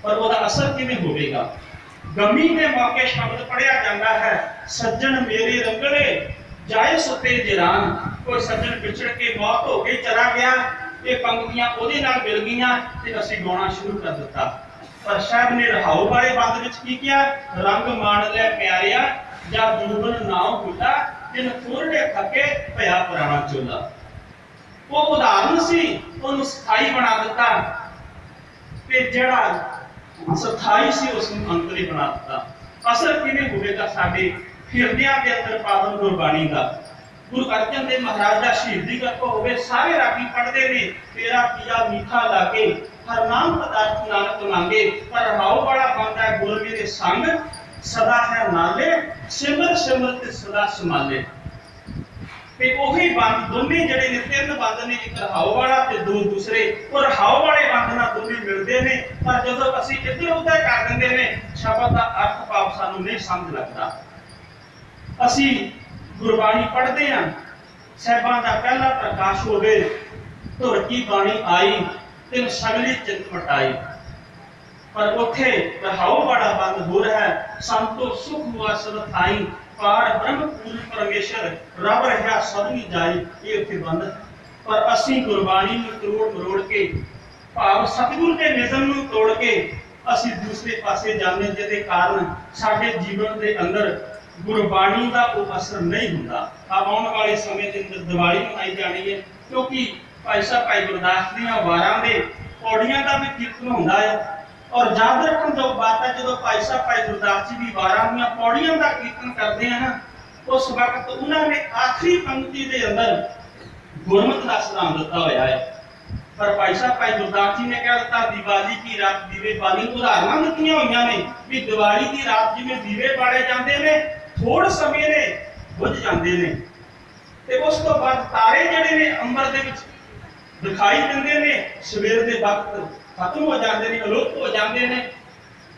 ਪਰ ਉਹਦਾ ਅਸਰ ਕਿਵੇਂ ਹੋਵੇਗਾ? ਗਮੀ ਦੇ ਮੌਕੇ ਸ਼ਬਦ ਪੜਿਆ ਜਾਂਦਾ ਹੈ, ਸੱਜਣ ਮੇਰੇ ਰੰਗਲੇ ਜਾਏ ਸੁਤੇ ਜਰਾਨ। ਕੋਈ ਸੱਜਣ ਵਿਛੜ ਕੇ ਮੌਤ ਹੋ ਗਈ ਚਲਾ ਗਿਆ, ਇਹ ਪੰਕਤੀਆਂ ਉਹਦੇ ਨਾਲ ਮਿਲ ਗਈਆਂ ਤੇ ਅਸੀਂ ਗਾਉਣਾ ਸ਼ੁਰੂ ਕਰ ਦਿੱਤਾ। ਪਰ ਸਾਹਿਬ ਨੇ ਰਹਾਉ ਵਾਲੇ ਬੰਦ ਵਿੱਚ ਕੀ ਕਿਹਾ? ਰੰਗ ਮਾਣ ਲੈ ਪਿਆਰਿਆ, ਜਾਂ ਜੂਬਨ ਨਾਉ ਹੁੰਦਾ ਜਿਨ ਫੁਰੜੇ ਥੱਕੇ ਭਇਆ ਪੁਰਾਣਾ ਚੋਲਾ। ਉਹ ਉਦਾਹਰਨ ਸੀ, ਉਹਨੂੰ ਸਥਾਈ ਬਣਾ ਦਿੱਤਾ। ਤੇ ਜਿਹੜਾ ਸਥਾਈ ਸੀ, ਉਸ ਨੂੰ ਅੰਤਰੀ ਬਣਾ ਦਿੱਤਾ। ਅਸਰ ਕਿਵੇਂ ਹੋਵੇਗਾ ਸਾਡੇ ਹਿਰਦਿਆਂ ਦੇ ਅੰਦਰ ਪਾਵਨ ਗੁਰਬਾਣੀ ਦਾ। ਗੁਰੂ ਅਰਜਨ ਦੇਵ ਮਹਾਰਾਜ ਦਾ ਸ਼ਹੀਦੀ ਗੱਪ ਹੋਵੇ, ਸਾਰੇ ਰਾਗੀ ਪੜ੍ਹਦੇ ਨੇ, ਤੇਰਾ ਪੀਆ ਮੀਠਾ ਲਾਗੇ ਹਰ ਨਾਮ ਪਦਾਰਥ ਨਾਨਕ ਮੰਗੇ, ਪਰ ਹਾਉ ਵਾਲਾ ਬੰਦਾ ਗੁਰਮੀ ਦੇ ਸੰਗ, ਸਦਾ ਹੈ ਨਾਲੇ, ਸਿਮਰ ਸਿਮਰ ਤੇ ਸਦਾ ਸਮਾਲੇ ਤੇ ਉਹੀ ਬੰਦ, ਦੋਨੇ ਜਿਹੜੇ ਨੇ, ਤਿੰਨ ਬੰਦ ਨੇ, ਇੱਕ ਰਹਾਉ ਵਾਲਾ ਤੇ ਦੋ ਦੂਸਰੇ। ਉਹ ਰਹਾਉ ਵਾਲੇ ਬੰਦ ਨਾਲ ਦੋਨੇ ਮਿਲਦੇ ਨੇ। ਪਰ ਜਦੋਂ ਅਸੀਂ ਇੱਧਰ ਉੱਧਰ ਕਰ ਦਿੰਦੇ ਨੇ, ਸ਼ਬਦ ਦਾ ਅਰਥ ਭਾਵ ਸਾਨੂੰ ਨਹੀਂ ਸਮਝ ਲੱਗਦਾ। ਅਸੀਂ ਗੁਰਬਾਣੀ ਪੜ੍ਹਦੇ ਹਾਂ। ਸਹਿਬਾਂ ਦਾ ਪਹਿਲਾ ਪ੍ਰਕਾਸ਼ ਹੋਵੇ, ਧੁਰ ਕੀ ਬਾਣੀ ਆਈ ਤੇ ਸਗਲੀ ਚਿੰਤ ਮਟਾਈ ਪਰ ਉੱਥੇ ਰਹਾਉ ਵਾਲਾ ਬੰਦ ਹੋ ਰਿਹਾ ਸੰਤੋ ਸੁਖ ਹੁਆ ਸਦ ਥਾਈ, ਪਾਰ ਬ੍ਰਹਮ ਪੂਰਨ ਪਰਮੇਸ਼ਰ, ਰੱਬ ਰਹਾ ਸਭਨੀ ਜਾਈ, ਇਹ ਉੱਥੇ ਬੰਦ ਪਰ ਅਸੀਂ ਗੁਰਬਾਣੀ ਨੂੰ ਤੋੜ ਮਰੋੜ ਕੇ, ਭਾਵ ਸਤਿਗੁਰ ਦੇ ਨਿਜ਼ਮ ਨੂੰ ਤੋੜ ਕੇ, ਅਸੀਂ ਦੂਸਰੇ ਪਾਸੇ ਜਾਂਦੇ ਜਿਹਦੇ ਕਾਰਨ ਸਾਡੇ ਜੀਵਨ ਦੇ ਅੰਦਰ ਗੁਰਬਾਣੀ ਦਾ ਉਹ ਅਸਰ ਨਹੀਂ ਹੁੰਦਾ। ਆ ਆਉਣ ਵਾਲੇ ਸਮੇਂ ਦੇ ਅੰਦਰ ਦੀਵਾਲੀ ਮਨਾਈ ਜਾਣੀ ਹੈ, ਕਿਉਂਕਿ ਭਾਈ ਸਾਹਿਬ ਭਾਈ ਗੁਰਦਾਸ ਦੀਆਂ ਵਾਰਾਂ ਦੇ ਪੌੜੀਆਂ ਦਾ ਵੀ ਕੀਰਤਨ ਹੁੰਦਾ ਹੈ ਔਰ ਯਾਦ ਰੱਖਣ ਜੋ ਬਾਤ ਹੈ ਜਦੋਂ ਭਾਈ ਸਾਹਿਬ, ਭਾਈ ਗੁਰਦਾਸ ਜੀ ਦੀ ਵਾਰਾਂ ਦੀਆਂ ਪੌੜੀਆਂ ਦਾ ਕੀਰਤਨ ਕਰਦੇ ਆ ਨਾ, ਉਸ ਵਕਤ ਉਹਨਾਂ ਨੇ ਆਖਰੀ ਪੰਕਤੀ ਦੇ ਅੰਦਰ ਗੁਰਮਤਿ ਦਾ ਸਲਾਮ ਦਿੱਤਾ ਹੋਇਆ ਹੈ। ਪਰ ਭਾਈ ਸਾਹਿਬ, ਭਾਈ ਗੁਰਦਾਸ ਜੀ ਨੇ ਕਹਿ ਦਿੱਤਾ, ਦੀਵਾਲੀ ਕੀ ਰਾਤ ਦੀਵੇ ਬਾਲੀ ਉਦਾਹਰਨਾਂ ਦਿੱਤੀਆਂ ਹੋਈਆਂ ਨੇ, ਵੀ ਦੀਵਾਲੀ ਦੀ ਰਾਤ ਜਿਵੇਂ ਦੀਵੇ ਬਾਲੇ ਜਾਂਦੇ ਨੇ ਥੋੜ ਸਮੇਂ ਨੇ ਬੁੱਝ ਜਾਂਦੇ ਨੇ। ਤੇ ਉਸ ਤੋਂ ਬਾਅਦ ਤਾਰੇ ਜਿਹੜੇ ਨੇ ਅੰਬਰ ਦੇ ਵਿੱਚ ਦਿਖਾਈ ਦਿੰਦੇ ਨੇ, ਸਵੇਰ ਦੇ ਵਕਤ ਖਤਮ ਹੋ ਜਾਂਦੇ ਨੇ, ਅਲੋਪ ਹੋ ਜਾਂਦੇ ਨੇ।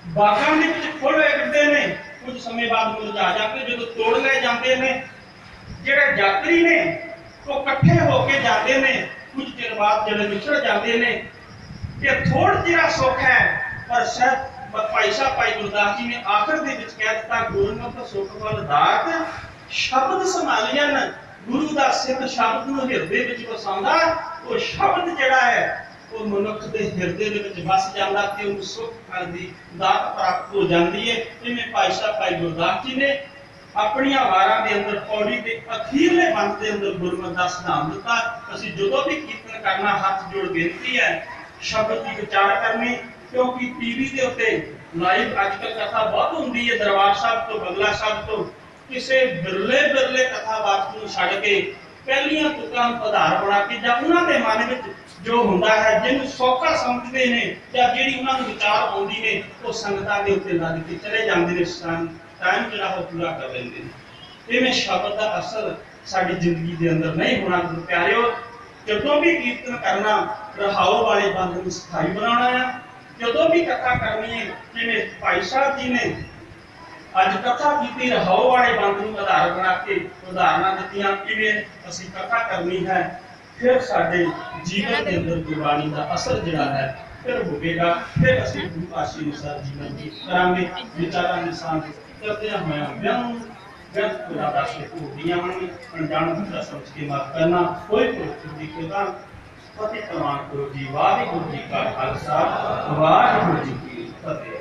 ਬਾਗਾਂ ਦੇ ਵਿੱਚ ਫੁੱਲ ਉੱਗਦੇ ਨੇ, ਕੁਝ ਸਮੇਂ ਬਾਅਦ ਮੁਰਝਾ ਜਾਂਦੇ ਜਦੋਂ ਤੋੜ ਲਏ ਜਾਂਦੇ ਨੇ, ਜਿਹੜੇ ਯਾਤਰੀ ਨੇ, ਉਹ ਇਕੱਠੇ ਹੋ ਕੇ ਜਾਂਦੇ ਨੇ, ਕੁਝ ਚਿਰ ਬਾਅਦ ਜਿਹੜੇ ਵਿਛੜ ਜਾਂਦੇ ਨੇ। ਇਹ ਥੋੜ ਜਿਹਾ ਸੁੱਖ ਹੈ, ਪਰ ਸ਼ਾਇਦ ਭਾਈ ਸਾਹਿਬ, ਭਾਈ ਗੁਰਦਾਸ ਜੀ ਨੇ ਆਖਰ ਦੇ ਵਿੱਚ ਕਹਿ ਦਿੱਤਾ ਗੁਰਮਤਿ ਸੁਖ ਵੱਲ ਦਾਤ, ਸ਼ਬਦ ਸੰਭਾਲੀਆਂ ਗੁਰੂ ਦਾ ਸਿੱਖ ਸ਼ਬਦ ਨੂੰ ਹਿਰਦੇ ਵਿੱਚ ਵਸਾਉਂਦਾ ਉਹ ਸ਼ਬਦ ਜਿਹੜਾ ਹੈ, ਉਹ ਮਨੁੱਖ ਦੇ ਹਿਰਦੇ ਦੇ ਵਿੱਚ ਵਸ ਜਾਂਦਾ ਤੇ ਉਹਨੂੰ ਸੁੱਖ ਫਲ ਦੀ ਦਾਤ ਪ੍ਰਾਪਤ ਹੋ ਜਾਂਦੀ ਹੈ। ਜਿਵੇਂ ਭਾਈ ਸਾਹਿਬ, ਭਾਈ ਗੁਰਦਾਸ ਜੀ ਨੇ ਆਪਣੀਆਂ ਵਾਰਾਂ ਦੇ ਅੰਦਰ ਪੌੜੀ ਦੇ ਅਖੀਰਲੇ ਬੰਦ ਦੇ ਅੰਦਰ ਗੁਰਮਤਿ ਦਾ ਸਿਧਾਂਤ ਦਿੱਤਾ। ਅਸੀਂ ਜਦੋਂ ਵੀ ਕੀਰਤਨ ਕਰਨਾ, ਹੱਥ ਜੋੜ ਬੇਨਤੀ ਹੈ, ਸ਼ਬਦ ਦੀ ਵਿਚਾਰ ਕਰਨੀ, ਕਿਉਂਕਿ ਟੀਵੀ ਦੇ ਉੱਤੇ ਲਾਈਵ ਅੱਜ ਕੱਲ੍ਹ ਕਥਾ ਬਹੁਤ ਹੁੰਦੀ ਹੈ, ਦਰਬਾਰ ਸਾਹਿਬ ਤੋਂ, ਬਗਲਾ ਸਾਹਿਬ ਤੋਂ। ਕਿਸੇ ਬਿਰਲੇ ਬਿਰਲੇ ਕਥਾਵਾਚਕ ਨੂੰ ਛੱਡ ਕੇ ਪਹਿਲੀਆਂ ਤੁਕਾਂ ਨੂੰ ਆਧਾਰ ਬਣਾ ਕੇ ਜਾਂ ਉਹਨਾਂ ਦੇ ਮਨ ਵਿੱਚ ਜੋ ਹੁੰਦਾ ਹੈ, ਜਿਹਨੂੰ ਸੌਖਾ ਸਮਝਦੇ ਨੇ ਜਾਂ ਜਿਹੜੀ ਉਹਨਾਂ ਨੂੰ ਵਿਚਾਰ ਆਉਂਦੀ ਨੇ ਉਹ ਸੰਗਤਾਂ ਦੇ ਉੱਤੇ ਲੱਦ ਕੇ ਚਲੇ ਜਾਂਦੇ ਨੇ ਟਾਈਮ ਜਿਹੜਾ ਉਹ ਪੂਰਾ ਕਰ ਲੈਂਦੇ ਨੇ। ਇਵੇਂ ਸ਼ਬਦ ਦਾ ਅਸਰ ਸਾਡੀ ਜ਼ਿੰਦਗੀ ਦੇ ਅੰਦਰ ਨਹੀਂ ਹੋਣਾ ਗੁਰੂ ਪਿਆਰਿਓ, ਜਦੋਂ ਵੀ ਕੀਰਤਨ ਕਰਨਾ, ਰਹਾਉ ਵਾਲੇ ਬੰਦ ਨੂੰ ਸਥਾਈ ਬਣਾਉਣਾ ਆ। ਜਦੋਂ ਵੀ ਕਥਾ ਕਰਨੀ ਹੈ, ਜਿਵੇਂ ਭਾਈ ਸਾਹਿਬ ਜੀ ਨੇ ਅੱਜ ਕਥਾ ਕੀਤੀ ਰਹਾਉ ਵਾਲੇ ਬੰਦ ਨੂੰ ਆਧਾਰ ਬਣਾ ਕੇ ਉਦਾਹਰਨਾਂ ਦਿੱਤੀਆਂ, ਕਿਵੇਂ ਅਸੀਂ ਕਥਾ ਕਰਨੀ ਹੈ, ਫਿਰ ਸਾਡੇ ਜੀਵਨ ਦੇ ਅੰਦਰ ਗੁਰਬਾਣੀ ਦਾ ਅਸਰ ਜਿਹੜਾ ਹੈ, ਫਿਰ ਹੋਵੇਗਾ, ਫਿਰ ਅਸੀਂ ਗੁਰੂ ਆਸ਼ੀ ਅਨੁਸਾਰ ਜੀਵਨ ਜੀ ਕਰਾਂਗੇ। ਵਿਚਾਰਾਂ ਦੇ ਸਾਥ ਕਰਦਿਆਂ ਵਿਆਹ ਜਦ ਖੁਦਾ ਦਾ ਸ਼ੁਕਰ ਦੀਆਂ ਹਨ ਅਣਜਾਣ ਹੁੰਦਾ ਸਮਝ ਕੇ ਮਾਫ ਕਰਨਾ, ਕੋਈ ਕੋਈ ਦੀ ਖੁਦਾ ਫਤਿਹ ਪ੍ਰਮਾਨ ਕਰੋ ਜੀ ਵਾਹਿਗੁਰੂ ਜੀ ਕਾ ਖਾਲਸਾ, ਵਾਹਿਗੁਰੂ ਜੀ ਕੀ ਫਤਿਹ।